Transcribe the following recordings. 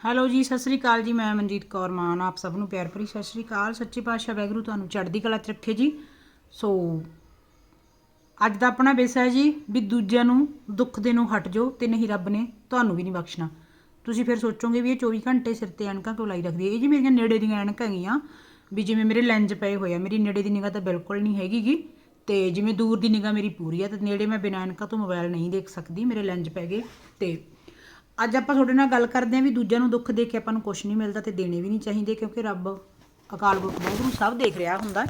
Hello ਜੀ, ਸਤਿ ਸ੍ਰੀ ਅਕਾਲ ਜੀ, ਮੈਂ ਮਨਜੀਤ ਕੌਰ ਮਾਨ, ਆਪ ਸਭ ਨੂੰ ਪਿਆਰ ਭਰੀ ਸਤਿ ਸ੍ਰੀ ਅਕਾਲ। ਸੱਚੇ ਪਾਤਸ਼ਾਹ ਵੈਗਰੂ ਤੁਹਾਨੂੰ ਚੜ੍ਹਦੀ ਕਲਾ 'ਚ ਰੱਖੇ ਜੀ। ਸੋ, ਅੱਜ ਦਾ ਆਪਣਾ ਵਿਸ਼ਾ ਹੈ ਜੀ, ਵੀ ਦੂਜਿਆਂ ਨੂੰ ਦੁੱਖ ਦੇ ਨੂੰ ਹਟ ਜਾਓ ਤੇ ਨਹੀਂ ਰੱਬ ਨੇ ਤੁਹਾਨੂੰ ਵੀ ਨਹੀਂ ਬਖਸ਼ਣਾ। ਤੁਸੀਂ ਫਿਰ ਸੋਚੋਗੇ ਵੀ ਇਹ 24 ਘੰਟੇ ਸਿਰ ਤੇ ਐਨਕਾਂ ਕਿਉਂ ਲਾਈ ਰੱਖਦੀ ਹੈ? ਇਹ ਜੀ ਮੇਰੀਆਂ ਨੇੜੇ ਦੀਆਂ ਐਨਕਾਂ ਹੈਗੀਆਂ, ਵੀ ਜਿਵੇਂ ਮੇਰੇ ਲੈਂਜ ਪਏ ਹੋਏ ਆ, ਮੇਰੀ ਨੇੜੇ ਦੀ ਨਿਗਾਹ ਤਾਂ ਬਿਲਕੁਲ ਨਹੀਂ ਹੈਗੀਗੀ ਤੇ ਜਿਵੇਂ ਦੂਰ ਦੀ ਨਿਗਾਹ ਮੇਰੀ ਪੂਰੀ ਆ, ਤੇ ਨੇੜੇ ਮੈਂ ਬਿਨਾਂ ਐਨਕਾਂ ਤੋਂ ਮੋਬਾਈਲ ਨਹੀਂ ਦੇਖ ਸਕਦੀ, ਮੇਰੇ ਲੈਂਜ ਪੈ ਗਏ, ਤੇ ਅੱਜ ਆਪਾਂ ਤੁਹਾਡੇ ਨਾਲ ਗੱਲ ਕਰਦੇ ਹਾਂ ਵੀ ਦੂਜਿਆਂ ਨੂੰ ਦੁੱਖ ਦੇ ਕੇ ਆਪਾਂ ਨੂੰ ਕੁਝ ਨਹੀਂ ਮਿਲਦਾ ਤੇ ਦੇਣੇ ਵੀ ਨਹੀਂ ਚਾਹੀਦੇ ਕਿਉਂਕਿ ਰੱਬ ਅਕਾਲ ਪੁਰਖ ਵਾਹਿਗੁਰੂ ਸਭ ਦੇਖ ਰਿਹਾ ਹੁੰਦਾ।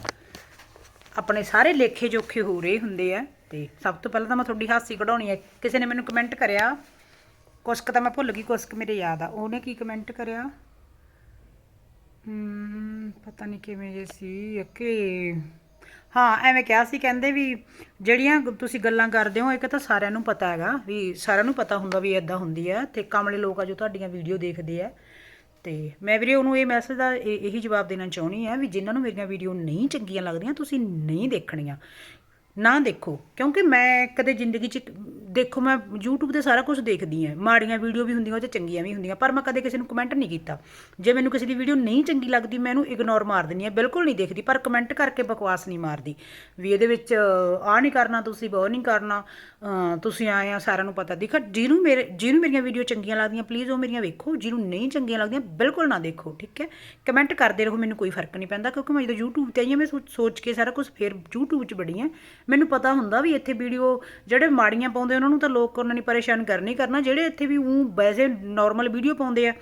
ਆਪਣੇ ਸਾਰੇ ਲੇਖੇ ਜੋਖੇ ਹੋ ਰਹੇ ਹੁੰਦੇ ਆ ਤੇ ਸਭ ਤੋਂ ਪਹਿਲਾਂ ਤਾਂ ਮੈਂ ਤੁਹਾਡੀ ਹਾਸੀ ਕਢਾਉਣੀ ਹੈ ਕਿਸੇ ਨੇ ਮੈਨੂੰ ਕਮੈਂਟ ਕਰਿਆ ਕੁਛ ਕੁ ਤਾਂ ਮੈਂ ਭੁੱਲ ਗਈ ਕੁਛ ਕੁ ਮੇਰੇ ਯਾਦ ਆ। ਉਹਨੇ ਕੀ ਕਮੈਂਟ ਕਰਿਆ? ਹਮ, ਪਤਾ ਨਹੀਂ ਕਿਵੇਂ ਜੇ ਸੀ ਕਿ ਹਾਂ, ਐਵੇਂ ਕਿਹਾ ਸੀ, ਕਹਿੰਦੇ ਵੀ ਜਿਹੜੀਆਂ ਤੁਸੀਂ ਗੱਲਾਂ ਕਰਦੇ ਹੋ, ਇੱਕ ਤਾਂ ਸਾਰਿਆਂ ਨੂੰ ਪਤਾ ਹੈਗਾ ਵੀ ਸਾਰਿਆਂ ਨੂੰ ਪਤਾ ਹੁੰਦਾ ਵੀ ਇਦਾਂ ਹੁੰਦੀ ਹੈ ਤੇ ਕਮਲੇ ਲੋਕ ਆ ਜੋ ਤੁਹਾਡੀਆਂ ਵੀਡੀਓ ਦੇਖਦੇ ਆ। ਤੇ ਮੈਂ ਵੀਰੇ ਉਹਨੂੰ ਇਹ ਮੈਸੇਜ ਦਾ ਇਹ- ਇਹੀ ਜਵਾਬ ਦੇਣਾ ਚਾਹੁੰਦੀ ਆ ਵੀ ਜਿਨ੍ਹਾਂ ਨੂੰ ਮੇਰੀਆਂ ਵੀਡੀਓ ਨਹੀਂ ਚੰਗੀਆਂ ਲੱਗਦੀਆਂ, ਤੁਸੀਂ ਨਹੀਂ ਦੇਖਣੀਆਂ। ਨਾ ਦੇਖੋ। ਕਿਉਂਕਿ ਮੈਂ ਕਦੇ ਜ਼ਿੰਦਗੀ 'ਚ, ਦੇਖੋ ਮੈਂ YouTube ਤੇ ਸਾਰਾ ਕੁਝ ਦੇਖਦੀ ਆ ਮਾੜੀਆਂ ਵੀਡੀਓ ਵੀ ਹੁੰਦੀਆਂ, ਉਹ 'ਚ ਚੰਗੀਆਂ ਵੀ ਹੁੰਦੀਆਂ, ਪਰ ਮੈਂ ਕਦੇ ਕਿਸੇ ਨੂੰ ਕਮੈਂਟ ਨਹੀਂ ਕੀਤਾ। ਜੇ ਮੈਨੂੰ ਕਿਸੇ ਦੀ ਵੀਡੀਓ ਨਹੀਂ ਚੰਗੀ ਲੱਗਦੀ, ਮੈਂ ਇਹਨੂੰ ਇਗਨੋਰ ਮਾਰ ਦਿੰਦੀ ਆ ਬਿਲਕੁਲ ਨਹੀਂ ਦੇਖਦੀ, ਪਰ ਕਮੈਂਟ ਕਰਕੇ ਬਕਵਾਸ ਨਹੀਂ ਮਾਰਦੀ। ਵੀ ਇਹਦੇ ਵਿੱਚ ਆ ਨਹੀਂ ਕਰਨਾ ਤੁਸੀਂ, ਉਹ ਨਹੀਂ ਕਰਨਾ ਤੁਸੀਂ ਆਏ ਆ, ਸਾਰਿਆਂ ਨੂੰ ਪਤਾ। ਦੇਖੋ, ਜਿਹਨੂੰ ਮੇਰੇ, ਜਿਹਨੂੰ ਮੇਰੀਆਂ ਵੀਡੀਓ ਚੰਗੀਆਂ ਲੱਗਦੀਆਂ ਪਲੀਜ਼ ਉਹ ਮੇਰੀਆਂ ਵੇਖੋ। ਜਿਹਨੂੰ ਨਹੀਂ ਚੰਗੀਆਂ ਲੱਗਦੀਆਂ, ਬਿਲਕੁਲ ਨਾ ਦੇਖੋ, ਠੀਕ ਹੈ? ਕਮੈਂਟ ਕਰਦੇ ਰਹੋ, ਮੈਨੂੰ ਕੋਈ ਫ਼ਰਕ ਨਹੀਂ ਪੈਂਦਾ, ਕਿਉਂਕਿ ਮੈਂ ਜਦੋਂ YouTube ਤੇ ਆਈ ਹਾਂ, ਮੈਂ ਸੋਚ- ਸੋਚ ਕੇ ਸਾਰਾ ਕੁਝ ਫੇਰ YouTube 'ਚ ਬੜੀ ਹਾਂ। ਮੈਨੂੰ ਪਤਾ ਹੁੰਦਾ ਵੀ ਇੱਥੇ ਵੀਡੀਓ ਜਿਹੜੇ ਮਾੜੀਆਂ ਪਾਉਂਦੇ ਉਹਨਾਂ ਨੂੰ ਤਾਂ ਲੋਕ ਉਹਨਾਂ ਨੇ ਪਰੇਸ਼ਾਨ ਕਰਨੀ ਕਰਨਾ, ਜਿਹੜੇ ਇੱਥੇ ਵੀ ਉਹ ਵੈਸੇ ਨਾਰਮਲ ਵੀਡੀਓ ਪਾਉਂਦੇ ਆ,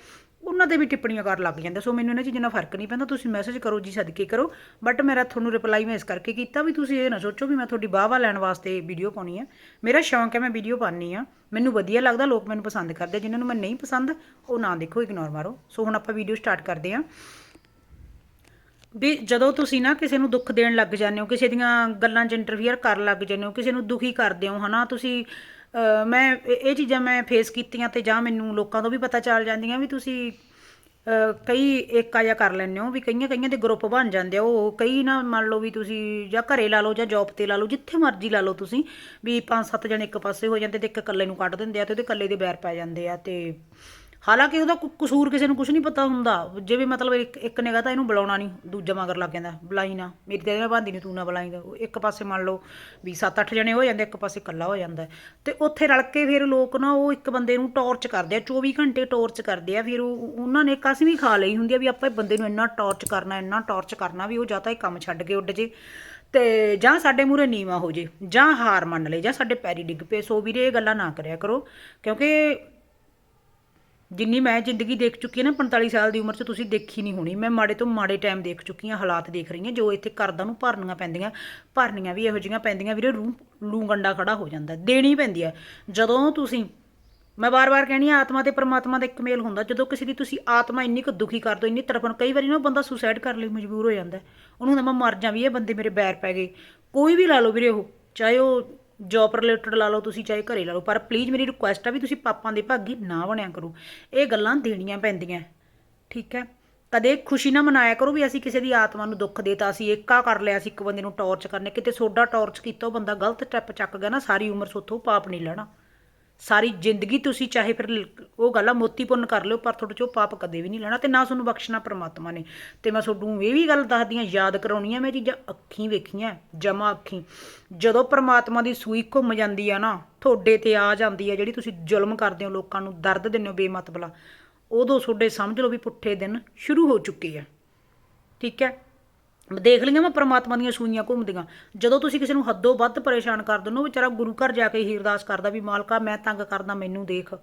ਉਹਨਾਂ ਤੇ ਵੀ ਟਿੱਪਣੀਆਂ ਕਰ ਲੱਗ ਜਾਂਦੇ ਸੋ ਮੈਨੂੰ ਇਹਨਾਂ ਚੀਜ਼ਾਂ ਨਾਲ ਫ਼ਰਕ ਨਹੀਂ ਪੈਂਦਾ, ਤੁਸੀਂ ਮੈਸੇਜ ਕਰੋ ਜੀ, ਸਦਕੇ ਕਰੋ ਬਟ ਮੇਰਾ ਤੁਹਾਨੂੰ ਰਿਪਲਾਈ ਮੈਂ ਇਸ ਕਰਕੇ ਕੀਤਾ ਵੀ ਤੁਸੀਂ ਇਹ ਨਾ ਸੋਚੋ ਵੀ ਮੈਂ ਤੁਹਾਡੀ ਵਾਹਵਾ ਲੈਣ ਵਾਸਤੇ ਵੀਡੀਓ ਪਾਉਣੀ ਆ। ਮੇਰਾ ਸ਼ੌਂਕ ਹੈ ਮੈਂ ਵੀਡੀਓ ਪਾਉਣੀ ਆ, ਮੈਨੂੰ ਵਧੀਆ ਲੱਗਦਾ, ਲੋਕ ਮੈਨੂੰ ਪਸੰਦ ਕਰਦੇ ਆ। ਜਿਨ੍ਹਾਂ ਨੂੰ ਮੈਂ ਨਹੀਂ ਪਸੰਦ, ਉਹ ਨਾ ਦੇਖੋ ਇਗਨੋਰ ਮਾਰੋ। ਸੋ ਹੁਣ ਆਪਾਂ ਵੀਡੀਓ ਸਟਾਰਟ ਕਰਦੇ ਹਾਂ ਵੀ ਜਦੋਂ ਤੁਸੀਂ ਨਾ ਕਿਸੇ ਨੂੰ ਦੁੱਖ ਦੇਣ ਲੱਗ ਜਾਂਦੇ ਹੋ, ਕਿਸੇ ਦੀਆਂ ਗੱਲਾਂ 'ਚ ਇੰਟਰਫੀਅਰ ਕਰਨ ਲੱਗ ਜਾਂਦੇ ਹੋ, ਕਿਸੇ ਨੂੰ ਦੁਖੀ ਕਰਦੇ ਹੋ, ਹਨਾ, ਤੁਸੀਂ ਮੈਂ ਇਹ ਚੀਜ਼ਾਂ ਮੈਂ ਫੇਸ ਕੀਤੀਆਂ ਤੇ ਜਾਂ ਮੈਨੂੰ ਲੋਕਾਂ ਤੋਂ ਵੀ ਪਤਾ ਚੱਲ ਜਾਂਦੀਆਂ ਵੀ ਤੁਸੀਂ ਕਈ ਏਕਾ ਜਿਹਾ ਕਰ ਲੈਂਦੇ ਹੋ, ਵੀ ਕਈਆਂ ਕਈਆਂ ਦੇ ਗਰੁੱਪ ਬਣ ਜਾਂਦੇ ਆ, ਉਹ ਕਈ ਨਾ ਮੰਨ ਲਓ ਵੀ ਤੁਸੀਂ ਜਾਂ ਘਰੇ ਲਾ ਲਓ ਜਾਂ ਜੌਬ ਤੇ ਲਾ ਲਓ, ਜਿੱਥੇ ਮਰਜ਼ੀ ਲਾ ਲਓ ਤੁਸੀਂ, ਵੀ ਪੰਜ ਸੱਤ ਜਣੇ ਇੱਕ ਪਾਸੇ ਹੋ ਜਾਂਦੇ ਤੇ ਇੱਕ ਇਕੱਲੇ ਨੂੰ ਕੱਢ ਦਿੰਦੇ ਆ ਤੇ ਉਹਦੇ ਇਕੱਲੇ ਦੇ ਬੈਰ ਪੈ ਜਾਂਦੇ ਆ ਤੇ ਹਾਲਾਂਕਿ ਉਹਦਾ ਕੋਈ ਕਸੂਰ ਕਿਸੇ ਨੂੰ ਕੁਝ ਨਹੀਂ ਪਤਾ ਹੁੰਦਾ। ਜਿਵੇਂ ਮਤਲਬ ਇੱਕ ਇੱਕ ਨਿਗਾਹ ਤਾਂ ਇਹਨੂੰ ਬੁਲਾਉਣਾ ਨਹੀਂ, ਦੂਜਾ ਮਗਰ ਲੱਗ ਜਾਂਦਾ, ਬੁਲਾਈ ਨਾ। ਮੇਰੀ ਤਾਂ ਨਾ ਬੰਦੀ ਨਹੀਂ ਤੂੰ ਨਾ ਬੁਲਾਈ ਦਾ ਇੱਕ ਪਾਸੇ ਮੰਨ ਲਓ ਵੀ 7-8 ਜਣੇ ਹੋ ਜਾਂਦੇ, ਇੱਕ ਪਾਸੇ ਇਕੱਲਾ ਹੋ ਜਾਂਦਾ। ਤੇ ਉੱਥੇ ਰਲ ਕੇ ਫਿਰ ਲੋਕ ਨਾ ਉਹ ਇੱਕ ਬੰਦੇ ਨੂੰ ਟੌਰਚ ਕਰਦੇ ਆ 24 ਘੰਟੇ ਟੌਰਚ ਕਰਦੇ ਆ। ਫਿਰ ਉਹ ਉਹਨਾਂ ਨੇ ਕਸਮ ਵੀ ਖਾ ਲਈ ਹੁੰਦੀ ਆ ਵੀ ਆਪਾਂ ਬੰਦੇ ਨੂੰ ਇੰਨਾ ਟੌਰਚ ਕਰਨਾ, ਇੰਨਾ ਟੌਰਚ ਕਰਨਾ ਵੀ ਉਹ ਜਾਂ ਤਾਂ ਇਹ ਕੰਮ ਛੱਡ ਕੇ ਉੱਡ ਜੇ। ਤੇ ਜਾਂ ਸਾਡੇ ਮੂਰੇ ਨੀਵਾ ਹੋ ਜੇ, ਜਾਂ ਹਾਰ ਮੰਨ ਲੇ ਜਾਂ ਸਾਡੇ ਪੈਰੀ ਡਿੱਗ ਪਏ। ਸੋ ਵੀਰੇ ਇਹ ਗੱਲਾਂ ਨਾ ਕਰਿਆ ਕਰੋ, ਕਿਉਂਕਿ ਜਿੰਨੀ ਮੈਂ ਜ਼ਿੰਦਗੀ ਦੇਖ ਚੁੱਕੀ ਹਾਂ ਨਾ 45 ਸਾਲ ਦੀ ਉਮਰ 'ਚ, ਤੁਸੀਂ ਦੇਖੀ ਨਹੀਂ ਹੋਣੀ। ਮੈਂ ਮਾੜੇ ਤੋਂ ਮਾੜੇ ਟਾਈਮ ਦੇਖ ਚੁੱਕੀ ਹਾਂ ਹਾਲਾਤ ਦੇਖ ਰਹੀ ਹਾਂ ਜੋ ਇੱਥੇ ਕਰਦਾਂ ਨੂੰ ਭਰਨੀਆਂ ਪੈਂਦੀਆਂ, ਭਰਨੀਆਂ ਵੀ ਇਹੋ ਜਿਹੀਆਂ ਪੈਂਦੀਆਂ ਵੀਰੇ, ਰੂ ਲੂ ਗੰਡਾ ਖੜਾ ਹੋ ਜਾਂਦਾ, ਦੇਣੀ ਪੈਂਦੀ ਹੈ ਜਦੋਂ ਤੁਸੀਂ, ਮੈਂ ਵਾਰ-ਵਾਰ ਕਹਿਣੀ ਆ, ਆਤਮਾ ਤੇ ਪਰਮਾਤਮਾ ਦਾ ਇੱਕ ਮੇਲ ਹੁੰਦਾ, ਜਦੋਂ ਕਿਸੇ ਦੀ ਤੁਸੀਂ ਆਤਮਾ ਇੰਨੀ ਕੁ ਦੁਖੀ ਕਰ ਦੋ, ਇੰਨੀ ਤੜਫਣ, ਕਈ ਵਾਰੀ ਨਾ ਉਹ ਬੰਦਾ ਸੁਸਾਈਡ ਕਰਨ ਲਈ ਮਜਬੂਰ ਹੋ ਜਾਂਦਾ। ਉਹਨੂੰ ਹੁੰਦਾ ਮੈਂ ਮਰ ਜਾਂ ਵੀ, ਇਹ ਬੰਦੇ ਮੇਰੇ ਬੈਰ ਪੈ ਗਏ। ਕੋਈ ਵੀ ਲਾ ਲਓ ਵੀਰੇ ਉਹ, ਚਾਹੇ ਉਹ ਜੌਬ ਰਿਲੇਟਡ ਲਾ ਲਓ, ਤੁਸੀਂ ਚਾਹੇ ਘਰੇ ਲਾ ਲਓ, ਪਰ ਪਲੀਜ਼ ਮੇਰੀ ਰਿਕੁਐਸਟ ਆ ਵੀ ਤੁਸੀਂ ਪਾਪਾਂ ਦੇ ਭਾਗੀ ਨਾ ਬਣਿਆ ਕਰੋ। ਇਹ ਗੱਲਾਂ ਦੇਣੀਆਂ ਪੈਂਦੀਆਂ, ਠੀਕ ਹੈ? ਕਦੇ ਖੁਸ਼ੀ ਨਾ ਮਨਾਇਆ ਕਰੋ ਵੀ ਅਸੀਂ ਕਿਸੇ ਦੀ ਆਤਮਾ ਨੂੰ ਦੁੱਖ ਦੇਤਾ, ਅਸੀਂ ਏਕਾ ਕਰ ਲਿਆ ਸੀ ਇੱਕ ਬੰਦੇ ਨੂੰ ਟੌਰਚ ਕਰਨੇ, ਕਿਤੇ ਸੋਡਾ ਟੌਰਚ ਕੀਤਾ, ਉਹ ਬੰਦਾ ਗਲਤ ਸਟੈਪ ਚੱਕ ਗਿਆ ਨਾ, ਸਾਰੀ ਉਮਰ ਸੋਥੋਂ ਪਾਪ ਨਹੀਂ ਲੈਣਾ। ਸਾਰੀ ਜ਼ਿੰਦਗੀ ਤੁਸੀਂ ਚਾਹੇ ਫਿਰ ਉਹ ਗੱਲ ਆ, ਮੋਤੀ ਪੁੰਨ ਕਰ ਲਿਓ, ਪਰ ਤੁਹਾਡੇ ਚੋਂ ਪਾਪ ਕਦੇ ਵੀ ਨਹੀਂ ਲੈਣਾ ਤੇ ਨਾ ਤੁਹਾਨੂੰ ਬਖਸ਼ਣਾ ਪ੍ਰਮਾਤਮਾ ਨੇ। ਤੇ ਮੈਂ ਤੁਹਾਨੂੰ ਇਹ ਵੀ ਗੱਲ ਦੱਸਦੀ ਆ ਯਾਦ ਕਰਾਉਣੀ ਆ, ਮੈਂ ਚੀਜ਼ਾਂ ਅੱਖੀਂ ਵੇਖੀਆਂ, ਜਮਾ ਅੱਖੀਂ। ਜਦੋਂ ਪ੍ਰਮਾਤਮਾ ਦੀ ਸੂਈ ਘੁੰਮ ਜਾਂਦੀ ਆ ਨਾ, ਤੁਹਾਡੇ ਤੇ ਆ ਜਾਂਦੀ ਆ ਜਿਹੜੀ ਤੁਸੀਂ ਜ਼ੁਲਮ ਕਰਦੇ ਹੋ, ਲੋਕਾਂ ਨੂੰ ਦਰਦ ਦਿੰਦੇ ਹੋ ਬੇਮਤਬਲਾ ਉਦੋਂ ਤੁਹਾਡੇ ਸਮਝ ਲਓ ਵੀ ਪੁੱਠੇ ਦਿਨ ਸ਼ੁਰੂ ਹੋ ਚੁੱਕੇ ਆ। ਠੀਕ ਹੈ? ਦੇਖ ਲਈਆਂ ਮੈਂ ਪ੍ਰਮਾਤਮਾ ਦੀਆਂ ਸੂਈਆਂ ਘੁੰਮਦੀਆਂ। ਜਦੋਂ ਤੁਸੀਂ ਕਿਸੇ ਨੂੰ ਹੱਦੋਂ ਵੱਧ ਪਰੇਸ਼ਾਨ ਕਰ ਦਿੰਦੇ ਹੋ, ਵਿਚਾਰਾ ਗੁਰੂ ਘਰ ਜਾ ਕੇ ਹੀ ਅਰਦਾਸ ਕਰਦਾ ਵੀ, ਮਾਲਕਾ, ਮੈਂ ਤੰਗ ਕਰਦਾ, ਮੈਨੂੰ ਦੇਖ।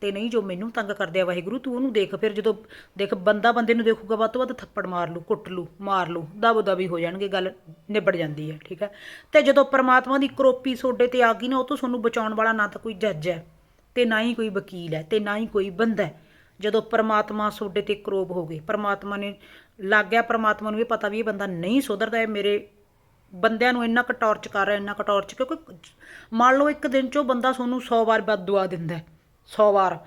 ਤੇ ਨਹੀਂ, ਜੋ ਮੈਨੂੰ ਤੰਗ ਕਰਦੇ ਆ ਵਾਹਿਗੁਰੂ, ਤੂੰ ਉਹਨੂੰ ਦੇਖ ਫਿਰ ਜਦੋਂ, ਦੇਖ ਬੰਦਾ ਬੰਦੇ ਨੂੰ ਦੇਖੂਗਾ, ਵੱਧ ਤੋਂ ਵੱਧ ਥੱਪੜ ਮਾਰ ਲੂ ਕੁੱਟ ਲੂ ਮਾਰ ਲੂ ਦਬ ਦਬੀ ਹੋ ਜਾਣਗੇ, ਗੱਲ ਨਿਬੜ ਜਾਂਦੀ ਹੈ, ਠੀਕ ਹੈ? ਤੇ ਜਦੋਂ ਪ੍ਰਮਾਤਮਾ ਦੀ ਕਰੋਪੀ ਸੋਡੇ ਤੇ ਆ ਗਈ ਨਾ, ਉਹ ਤੋਂ ਤੁਹਾਨੂੰ ਬਚਾਉਣ ਵਾਲਾ ਨਾ ਤਾਂ ਕੋਈ ਜੱਜ ਹੈ, ਤੇ ਨਾ ਹੀ ਕੋਈ ਵਕੀਲ ਹੈ, ਤੇ ਨਾ ਹੀ ਕੋਈ ਬੰਦਾ ਹੈ। ਜਦੋਂ ਪ੍ਰਮਾਤਮਾ ਤੁਹਾਡੇ ਤੇ ਕਰੋਪ ਹੋ ਗਏ, ਪਰਮਾਤਮਾ ਨੇ ਲੱਗ ਗਿਆ ਪ੍ਰਮਾਤਮਾ ਨੂੰ ਇਹ ਪਤਾ ਵੀ ਇਹ ਬੰਦਾ ਨਹੀਂ ਸੁਧਰਦਾ, ਇਹ ਮੇਰੇ ਬੰਦਿਆਂ ਨੂੰ ਇੰਨਾ ਕੁ ਕਰ ਰਿਹਾ, ਇੰਨਾ ਕੁ ਕਿਉਂਕਿ ਮੰਨ ਲਓ ਇੱਕ ਦਿਨ 'ਚੋਂ ਬੰਦਾ ਤੁਹਾਨੂੰ 100 ਵਾਰ ਬਦਦੁਆ ਦਿੰਦਾ ਹੈ 100 ਵਾਰ,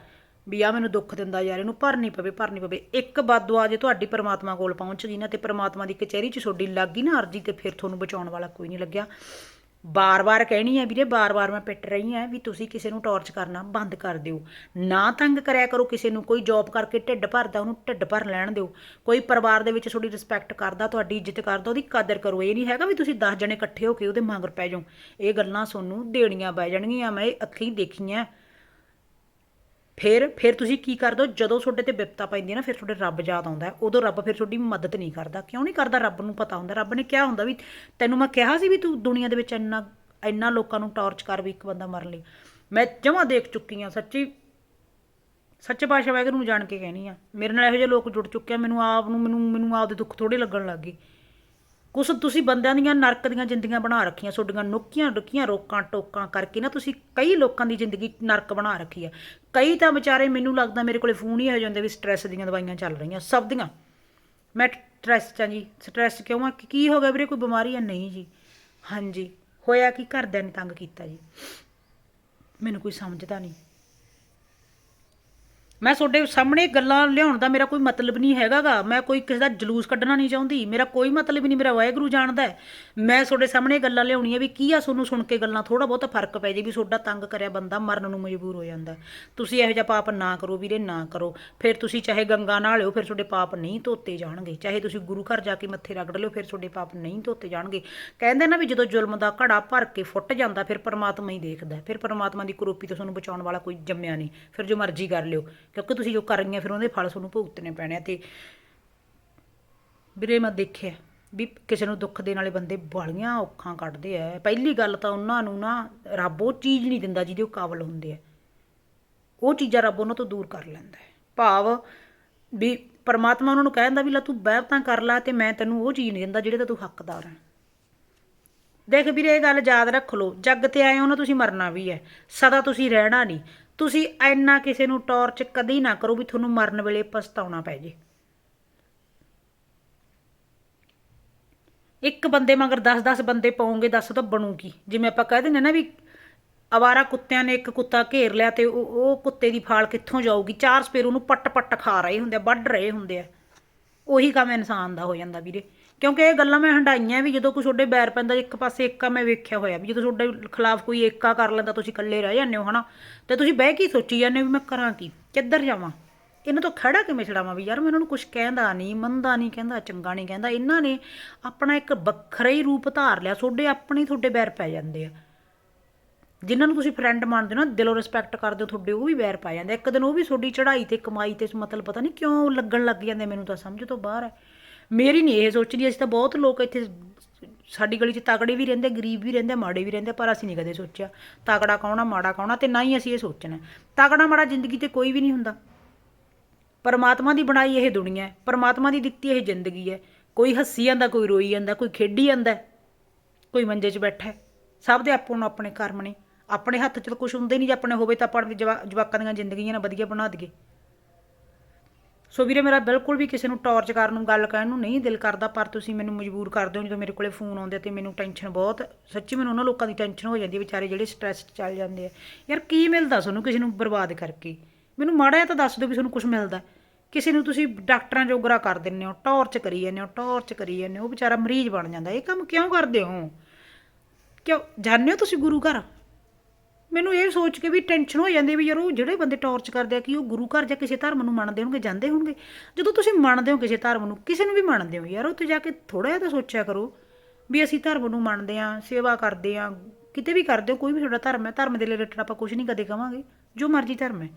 ਵੀ ਆ ਮੈਨੂੰ ਦੁੱਖ ਦਿੰਦਾ ਯਾਰ, ਇਹਨੂੰ ਭਰਨੀ ਪਵੇ ਭਰਨੀ ਪਵੇ। ਇੱਕ ਬਦਦੁਆ ਜੇ ਤੁਹਾਡੀ ਪਰਮਾਤਮਾ ਕੋਲ ਪਹੁੰਚ ਗਈ ਨਾ ਤੇ ਪਰਮਾਤਮਾ ਦੀ ਕਚਹਿਰੀ 'ਚ ਤੁਹਾਡੀ ਲੱਗ ਗਈ ਨਾ ਅਰਜੀ ਤੇ ਫਿਰ ਤੁਹਾਨੂੰ ਬਚਾਉਣ ਵਾਲਾ ਕੋਈ ਨਹੀਂ ਲੱਗਿਆ। ਬਾਰ-ਬਾਰ ਕਹਿਣੀ ਹੈ ਵੀਰੇ, ਬਾਰ-ਬਾਰ ਮੈਂ ਪਿੱਟ ਰਹੀ ਹਾਂ ਵੀ ਤੁਸੀਂ ਕਿਸੇ ਨੂੰ ਟੌਰਚ ਕਰਨਾ ਬੰਦ ਕਰ ਦਿਓ। ਨਾ ਤੰਗ ਕਰਿਆ ਕਰੋ ਕਿਸੇ ਨੂੰ, ਕੋਈ ਜੌਬ ਕਰਕੇ ਢਿੱਡ ਭਰਦਾ, ਉਹਨੂੰ ਢਿੱਡ ਭਰ ਲੈਣ ਦਿਓ। ਕੋਈ ਪਰਿਵਾਰ ਦੇ ਵਿੱਚ ਤੁਹਾਡੀ ਰਿਸਪੈਕਟ ਕਰਦਾ, ਤੁਹਾਡੀ ਇੱਜ਼ਤ ਕਰਦਾ, ਉਹਦੀ ਕਦਰ ਕਰੋ। ਇਹ ਨਹੀਂ ਹੈਗਾ ਵੀ ਤੁਸੀਂ 10 ਜਣੇ ਇਕੱਠੇ ਹੋ ਕੇ ਉਹਦੇ ਮਗਰ ਪੈ ਜਾਓ। ਇਹ ਗੱਲਾਂ ਤੁਹਾਨੂੰ ਦੇਣੀਆਂ ਪੈ ਜਾਣਗੀਆਂ, ਮੈਂ ਇਹ ਅੱਖੀਂ ਦੇਖੀਆਂ। ਫਿਰ ਫਿਰ ਤੁਸੀਂ ਕੀ ਕਰਦੇ ਹੋ? ਜਦੋਂ ਤੁਹਾਡੇ ਤੇ ਵਿਪਤਾ ਪੈਂਦੀ ਹੈ ਨਾ, ਫਿਰ ਤੁਹਾਡੇ ਰੱਬ ਯਾਦ ਆਉਂਦਾ ਉਦੋਂ ਰੱਬ ਫਿਰ ਤੁਹਾਡੀ ਮਦਦ ਨਹੀਂ ਕਰਦਾ। ਕਿਉਂ ਨਹੀਂ ਕਰਦਾ? ਰੱਬ ਨੂੰ ਪਤਾ ਹੁੰਦਾ। ਰੱਬ ਨੇ ਕਿਹਾ ਹੁੰਦਾ ਵੀ, ਤੈਨੂੰ ਮੈਂ ਕਿਹਾ ਸੀ ਵੀ ਤੂੰ ਦੁਨੀਆ ਦੇ ਵਿੱਚ ਇੰਨਾ ਇੰਨਾ ਲੋਕਾਂ ਨੂੰ ਟਾਰਚ ਕਰ ਵੀ ਇੱਕ ਬੰਦਾ ਮਰਨ ਲਈ ਮੈਂ ਜਮਾਂ ਦੇਖ ਚੁੱਕੀ ਹਾਂ, ਸੱਚੀ, ਸੱਚੇ ਪਾਤਸ਼ਾਹ ਵਾਹਿਗੁਰੂ ਨੂੰ ਜਾਣ ਕੇ ਕਹਿਣੀ ਆ। ਮੇਰੇ ਨਾਲ ਇਹੋ ਜਿਹੇ ਲੋਕ ਜੁੜ ਚੁੱਕੇ ਆ, ਮੈਨੂੰ ਆਪ ਨੂੰ, ਮੈਨੂੰ ਮੈਨੂੰ ਆਪ ਦੇ ਦੁੱਖ ਥੋੜੇ ਲੱਗਣ ਲੱਗ ਗਏ। ਕੁਛ ਤੁਸੀਂ ਬੰਦਿਆਂ ਦੀਆਂ ਨਰਕ ਦੀਆਂ ਜ਼ਿੰਦਗੀਆਂ ਬਣਾ ਰੱਖੀਆਂ, ਤੁਹਾਡੀਆਂ ਨੁੱਕੀਆਂ ਡੁੱਕੀਆਂ ਰੋਕਾਂ ਟੋਕਾਂ ਕਰਕੇ ਨਾ ਤੁਸੀਂ ਕਈ ਲੋਕਾਂ ਦੀ ਜ਼ਿੰਦਗੀ ਨਰਕ ਬਣਾ ਰੱਖੀ ਆ ਕਈ ਤਾਂ ਵਿਚਾਰੇ ਮੈਨੂੰ ਲੱਗਦਾ ਮੇਰੇ ਕੋਲੇ ਫੋਨ ਹੀ ਹੋ ਜਾਂਦੇ ਵੀ ਸਟ੍ਰੈਸ ਦੀਆਂ ਦਵਾਈਆਂ ਚੱਲ ਰਹੀਆਂ, ਸਭ ਦੀਆਂ। ਮੈਂ ਸਟ੍ਰੈਸ ਚ ਆ ਜੀ ਸਟ੍ਰੈਸ ਕਿਉਂ ਆ? ਕੀ- ਕੀ ਹੋ ਗਿਆ ਵੀਰੇ, ਕੋਈ ਬਿਮਾਰੀ ਆ ਨਹੀਂ ਜੀ। ਹਾਂਜੀ, ਹੋਇਆ ਕਿ? ਘਰਦਿਆਂ ਨੇ ਤੰਗ ਕੀਤਾ ਜੀ। ਮੈਨੂੰ ਕੋਈ ਸਮਝਦਾ ਨਹੀਂ। ਮੈਂ ਤੁਹਾਡੇ ਸਾਹਮਣੇ ਗੱਲਾਂ ਲਿਆਉਣ ਦਾ ਮੇਰਾ ਕੋਈ ਮਤਲਬ ਨਹੀਂ ਹੈਗਾਗਾ। ਮੈਂ ਕੋਈ ਕਿਸੇ ਦਾ ਜਲੂਸ ਕੱਢਣਾ ਨਹੀਂ ਚਾਹੁੰਦੀ। ਮੇਰਾ ਕੋਈ ਮਤਲਬ ਨਹੀਂ, ਮੇਰਾ ਵਾਹਿਗੁਰੂ ਜਾਣਦਾ ਮੈਂ ਤੁਹਾਡੇ ਸਾਹਮਣੇ ਗੱਲਾਂ ਲਿਆਉਣੀਆਂ ਵੀ ਕੀ ਆ, ਤੁਹਾਨੂੰ ਸੁਣ ਕੇ ਗੱਲਾਂ ਥੋੜਾ ਬਹੁਤਾ ਫ਼ਰਕ ਪੈ ਜੇ ਵੀ ਤੁਹਾਡਾ ਤੰਗ ਕਰਿਆ ਬੰਦਾ ਮਰਨ ਨੂੰ ਮਜਬੂਰ ਹੋ ਜਾਂਦਾ। ਤੁਸੀਂ ਇਹੋ ਜਿਹਾ ਪਾਪ ਨਾ ਕਰੋ ਵੀਰੇ, ਨਾ ਕਰੋ। ਫਿਰ ਤੁਸੀਂ ਚਾਹੇ ਗੰਗਾ ਨਹਾਲਿਓ ਫਿਰ ਤੁਹਾਡੇ ਪਾਪ ਨਹੀਂ ਧੋਤੇ ਜਾਣਗੇ। ਚਾਹੇ ਤੁਸੀਂ ਗੁਰੂ ਘਰ ਜਾ ਕੇ ਮੱਥੇ ਰਗੜ ਲਿਓ, ਫਿਰ ਤੁਹਾਡੇ ਪਾਪ ਨਹੀਂ ਧੋਤੇ ਜਾਣਗੇ। ਕਹਿੰਦੇ ਨਾ ਵੀ ਜਦੋਂ ਜ਼ੁਲਮ ਦਾ ਘੜਾ ਭਰ ਕੇ ਫੁੱਟ ਜਾਂਦਾ, ਫਿਰ ਪਰਮਾਤਮਾ ਹੀ ਦੇਖਦਾ ਫਿਰ ਪਰਮਾਤਮਾ ਦੀ ਕਰੋਪੀ ਤੋਂ ਤੁਹਾਨੂੰ ਬਚਾਉਣ ਵਾਲਾ ਕੋਈ ਜੰਮਿਆ ਨਹੀਂ। ਫਿਰ ਜੋ ਮਰਜ਼ੀ ਕਰ ਲਿਓ। ਕਿਉਂਕਿ ਤੁਸੀਂ ਜੋ ਕਰ ਰਹੀਆਂ ਫਿਰ ਉਹਦੇ ਫਲ ਤੁਹਾਨੂੰ ਭੁਗਤਣੇ ਪੈਣੇ ਆ ਤੇ ਵੀਰੇ ਮੈਂ ਦੇਖਿਆ ਵੀ ਕਿਸੇ ਨੂੰ ਦੁੱਖ ਦੇਣ ਵਾਲੇ ਬੰਦੇ ਬਾਲੀਆਂ ਔਖਾਂ ਕੱਢਦੇ ਆ। ਪਹਿਲੀ ਗੱਲ ਤਾਂ ਉਹਨਾਂ ਨੂੰ ਨਾ ਰੱਬ ਉਹ ਚੀਜ਼ ਨਹੀਂ ਦਿੰਦਾ ਜਿਹਦੇ ਉਹ ਕਾਬਲ ਹੁੰਦੇ ਆ। ਉਹ ਚੀਜ਼ਾਂ ਰੱਬ ਉਹਨਾਂ ਤੋਂ ਦੂਰ ਕਰ ਲੈਂਦਾ ਹੈ। ਭਾਵ ਵੀ ਪਰਮਾਤਮਾ ਉਹਨਾਂ ਨੂੰ ਕਹਿੰਦਾ ਵੀ ਲੈ ਤੂੰ ਬਹਿਬਤਾਂ ਕਰ ਲੈ ਤੇ ਮੈਂ ਤੈਨੂੰ ਉਹ ਚੀਜ਼ ਨਹੀਂ ਦਿੰਦਾ ਜਿਹੜੇ ਤਾਂ ਤੂੰ ਹੱਕਦਾਰ ਹੈ ਦੇਖ ਵੀਰੇ ਇਹ ਗੱਲ ਯਾਦ ਰੱਖ ਲਓ, ਜੱਗ ਤੇ ਆਏ ਹੋ ਨਾ ਤੁਸੀਂ ਮਰਨਾ ਵੀ ਹੈ। ਸਦਾ ਤੁਸੀਂ ਰਹਿਣਾ ਨਹੀਂ। ਤੁਸੀਂ ਐਨਾ ਕਿਸੇ ਨੂੰ ਟੌਰਚ ਕਦੀ ਨਾ ਕਰੋ ਵੀ ਤੁਹਾਨੂੰ ਮਰਨ ਵੇਲੇ ਪਛਤਾਉਣਾ ਪੈ ਜੇ। ਇੱਕ ਬੰਦੇ ਮਗਰ 10-10 ਬੰਦੇ ਪਾਉਂਗੇ, ਦੱਸ ਤਾਂ ਬਣੂ ਕੀ ਜਿਵੇਂ ਆਪਾਂ ਕਹਿ ਦਿੰਦੇ ਨਾ ਵੀ ਅਵਾਰਾ ਕੁੱਤਿਆਂ ਨੇ ਇੱਕ ਕੁੱਤਾ ਘੇਰ ਲਿਆ ਤੇ ਉਹ ਉਹ ਕੁੱਤੇ ਦੀ ਫਾਲ ਕਿੱਥੋਂ ਜਾਊਗੀ? ਚਾਰ ਸਪੇਰ ਉਹਨੂੰ ਪੱਟ-ਪੱਟ ਖਾ ਰਹੇ ਹੁੰਦੇ ਆ, ਵੱਢ ਰਹੇ ਹੁੰਦੇ ਆ। ਉਹੀ ਕੰਮ ਇਨਸਾਨ ਦਾ ਹੋ ਜਾਂਦਾ ਵੀਰੇ। ਕਿਉਂਕਿ ਇਹ ਗੱਲਾਂ ਮੈਂ ਹੰਡਾਈਆਂ ਵੀ ਜਦੋਂ ਕੋਈ ਤੁਹਾਡੇ ਬੈਰ ਪੈਂਦਾ, ਇੱਕ ਪਾਸੇ ਏਕਾ ਮੈਂ ਵੇਖਿਆ ਹੋਇਆ ਵੀ ਜਦੋਂ ਤੁਹਾਡੇ ਖਿਲਾਫ ਕੋਈ ਏਕਾ ਕਰ ਲੈਂਦਾ, ਤੁਸੀਂ ਇਕੱਲੇ ਰਹਿ ਜਾਂਦੇ ਹੋ, ਹਨਾ? ਤੇ ਤੁਸੀਂ ਬਹਿ ਕੇ ਸੋਚੀ ਜਾਂਦੇ ਹੋ ਵੀ ਮੈਂ ਕਰਾਂ ਕੀ? ਕਿੱਧਰ ਜਾਵਾਂ? ਇਹਨਾਂ ਤੋਂ ਖੜਾ ਕਿਵੇਂ ਛੜਾਵਾਂ ਵੀ ਯਾਰ? ਮੈਂ ਇਹਨਾਂ ਨੂੰ ਕੁਝ ਕਹਿੰਦਾ ਨਹੀਂ ਮੰਦਾ ਨਹੀਂ, ਕਹਿੰਦਾ ਚੰਗਾ ਨਹੀਂ ਕਹਿੰਦਾ। ਇਹਨਾਂ ਨੇ ਆਪਣਾ ਇੱਕ ਵੱਖਰਾ ਹੀ ਰੂਪ ਧਾਰ ਲਿਆ, ਤੁਹਾਡੇ ਆਪਣੇ ਤੁਹਾਡੇ ਬੈਰ ਪੈ ਜਾਂਦੇ ਆ। ਜਿਨ੍ਹਾਂ ਨੂੰ ਤੁਸੀਂ ਫਰੈਂਡ ਮੰਨਦੇ ਹੋ ਨਾ, ਦਿਲੋਂ ਰਿਸਪੈਕਟ ਕਰਦੇ ਹੋ, ਤੁਹਾਡੇ ਉਹ ਵੀ ਬੈਰ ਪੈ ਜਾਂਦੇ ਇੱਕ ਦਿਨ ਉਹ ਵੀ ਤੁਹਾਡੀ ਚੜ੍ਹਾਈ ਤੇ ਕਮਾਈ ਤੇ ਮਤਲਬ ਪਤਾ ਨਹੀਂ ਕਿਉਂ ਲੱਗਣ ਲੱਗ ਜਾਂਦੇ ਮੈਨੂੰ ਤਾਂ ਸਮਝ ਤੋਂ ਬਾਹਰ ਹੈ। ਮੇਰੀ ਨਹੀਂ ਇਹ ਸੋਚਦੀ, ਅਸੀਂ ਤਾਂ ਬਹੁਤ ਲੋਕ ਇੱਥੇ ਸਾਡੀ ਗਲੀ 'ਚ ਤਕੜੇ ਵੀ ਰਹਿੰਦੇ, ਗਰੀਬ ਵੀ ਰਹਿੰਦੇ, ਮਾੜੇ ਵੀ ਰਹਿੰਦੇ, ਪਰ ਅਸੀਂ ਨਹੀਂ ਕਦੇ ਸੋਚਿਆ। ਤਗੜਾ ਕੌਣ ਆ, ਮਾੜਾ ਕੌਣ ਆ ਤੇ ਨਾ ਹੀ ਅਸੀਂ ਇਹ ਸੋਚਣਾ। ਤਗੜਾ ਮਾੜਾ ਜ਼ਿੰਦਗੀ ਤੇ ਕੋਈ ਵੀ ਨਹੀਂ ਹੁੰਦਾ। ਪਰਮਾਤਮਾ ਦੀ ਬਣਾਈ ਇਹ ਦੁਨੀਆ ਹੈ, ਪਰਮਾਤਮਾ ਦੀ ਦਿੱਤੀ ਇਹ ਜ਼ਿੰਦਗੀ ਹੈ। ਕੋਈ ਹੱਸੀ ਜਾਂਦਾ, ਕੋਈ ਰੋਈ ਜਾਂਦਾ, ਕੋਈ ਖੇਡੀ ਜਾਂਦਾ, ਕੋਈ ਮੰਜੇ 'ਚ ਬੈਠਾ ਹੈ। ਸਭ ਦੇ ਆਪੋ ਨੂੰ ਆਪਣੇ ਕਰਮ ਨੇ। ਆਪਣੇ ਹੱਥ 'ਚ ਤਾਂ ਕੁਝ ਹੁੰਦੇ ਨਹੀਂ ਜੇ ਆਪਣੇ ਹੋਵੇ ਤਾਂ ਆਪਾਂ ਆਪਣੇ ਜਵਾਕਾਂ ਦੀਆਂ ਜ਼ਿੰਦਗੀਆਂ ਨਾ ਵਧੀਆ ਬਣਾ ਦਈਏ। ਸੋ ਵੀਰੇ ਮੇਰਾ ਬਿਲਕੁਲ ਵੀ ਕਿਸੇ ਨੂੰ ਟੌਰਚ ਕਰਨ ਨੂੰ, ਗੱਲ ਕਹਿਣ ਨੂੰ ਨਹੀਂ ਦਿਲ ਕਰਦਾ, ਪਰ ਤੁਸੀਂ ਮੈਨੂੰ ਮਜਬੂਰ ਕਰਦੇ ਹੋ ਜਦੋਂ ਮੇਰੇ ਕੋਲੇ ਫੋਨ ਆਉਂਦੇ ਤੇ ਮੈਨੂੰ ਟੈਨਸ਼ਨ ਬਹੁਤ, ਸੱਚੀ ਮੈਨੂੰ ਉਹਨਾਂ ਲੋਕਾਂ ਦੀ ਟੈਨਸ਼ਨ ਹੋ ਜਾਂਦੀ ਹੈ ਵਿਚਾਰੇ ਜਿਹੜੇ ਸਟ੍ਰੈਸ 'ਚ ਚੱਲ ਜਾਂਦੇ ਆ। ਯਾਰ ਕੀ ਮਿਲਦਾ ਤੁਹਾਨੂੰ ਕਿਸੇ ਨੂੰ ਬਰਬਾਦ ਕਰਕੇ? ਮੈਨੂੰ ਮਾੜਾ ਜਿਹਾ ਤਾਂ ਦੱਸ ਦਿਓ ਵੀ ਤੁਹਾਨੂੰ ਕੁਝ ਮਿਲਦਾ ਕਿਸੇ ਨੂੰ ਤੁਸੀਂ ਡਾਕਟਰਾਂ ਜੋਗਰਾ ਕਰ ਦਿੰਦੇ ਹੋ, ਟੌਰਚ ਕਰੀ ਜਾਂਦੇ ਹੋ, ਟੌਰਚ ਕਰੀ ਜਾਂਦੇ ਹੋ, ਉਹ ਵਿਚਾਰਾ ਮਰੀਜ਼ ਬਣ ਜਾਂਦਾ। ਇਹ ਕੰਮ ਕਿਉਂ ਕਰਦੇ ਹੋ? ਕਿਉਂ ਜਾਣਦੇ ਹੋ ਤੁਸੀਂ ਗੁਰੂ ਘਰ? ਮੈਨੂੰ ਇਹ ਸੋਚ ਕੇ ਵੀ ਟੈਨਸ਼ਨ ਹੋ ਜਾਂਦੀ ਵੀ ਯਾਰ ਉਹ ਜਿਹੜੇ ਬੰਦੇ ਟੌਰਚ ਕਰਦੇ ਆ, ਕਿ ਉਹ ਗੁਰੂ ਘਰ ਜਾਂ ਕਿਸੇ ਧਰਮ ਨੂੰ ਮੰਨਦੇ ਹੋਣਗੇ, ਜਾਂਦੇ ਹੋਣਗੇ? ਜਦੋਂ ਤੁਸੀਂ ਮੰਨਦੇ ਹੋ ਕਿਸੇ ਧਰਮ ਨੂੰ, ਕਿਸੇ ਨੂੰ ਵੀ ਮੰਨਦੇ ਹੋ ਯਾਰ, ਉੱਥੇ ਜਾ ਕੇ ਥੋੜਾ ਜਿਹਾ ਤਾਂ ਸੋਚਿਆ ਕਰੋ ਵੀ ਅਸੀਂ ਧਰਮ ਨੂੰ ਮੰਨਦੇ ਆ ਸੇਵਾ ਕਰਦੇ ਆ ਕਿਤੇ ਵੀ ਕਰਦੇ ਹੋ, ਕੋਈ ਵੀ ਤੁਹਾਡਾ ਧਰਮ ਹੈ, ਧਰਮ ਦੇ ਰਿਲੇਟਡ ਆਪਾਂ ਕੁਝ ਨਹੀਂ ਕਦੇ ਕਵਾਂਗੇ, ਜੋ ਮਰਜ਼ੀ ਧਰਮ ਹੈ।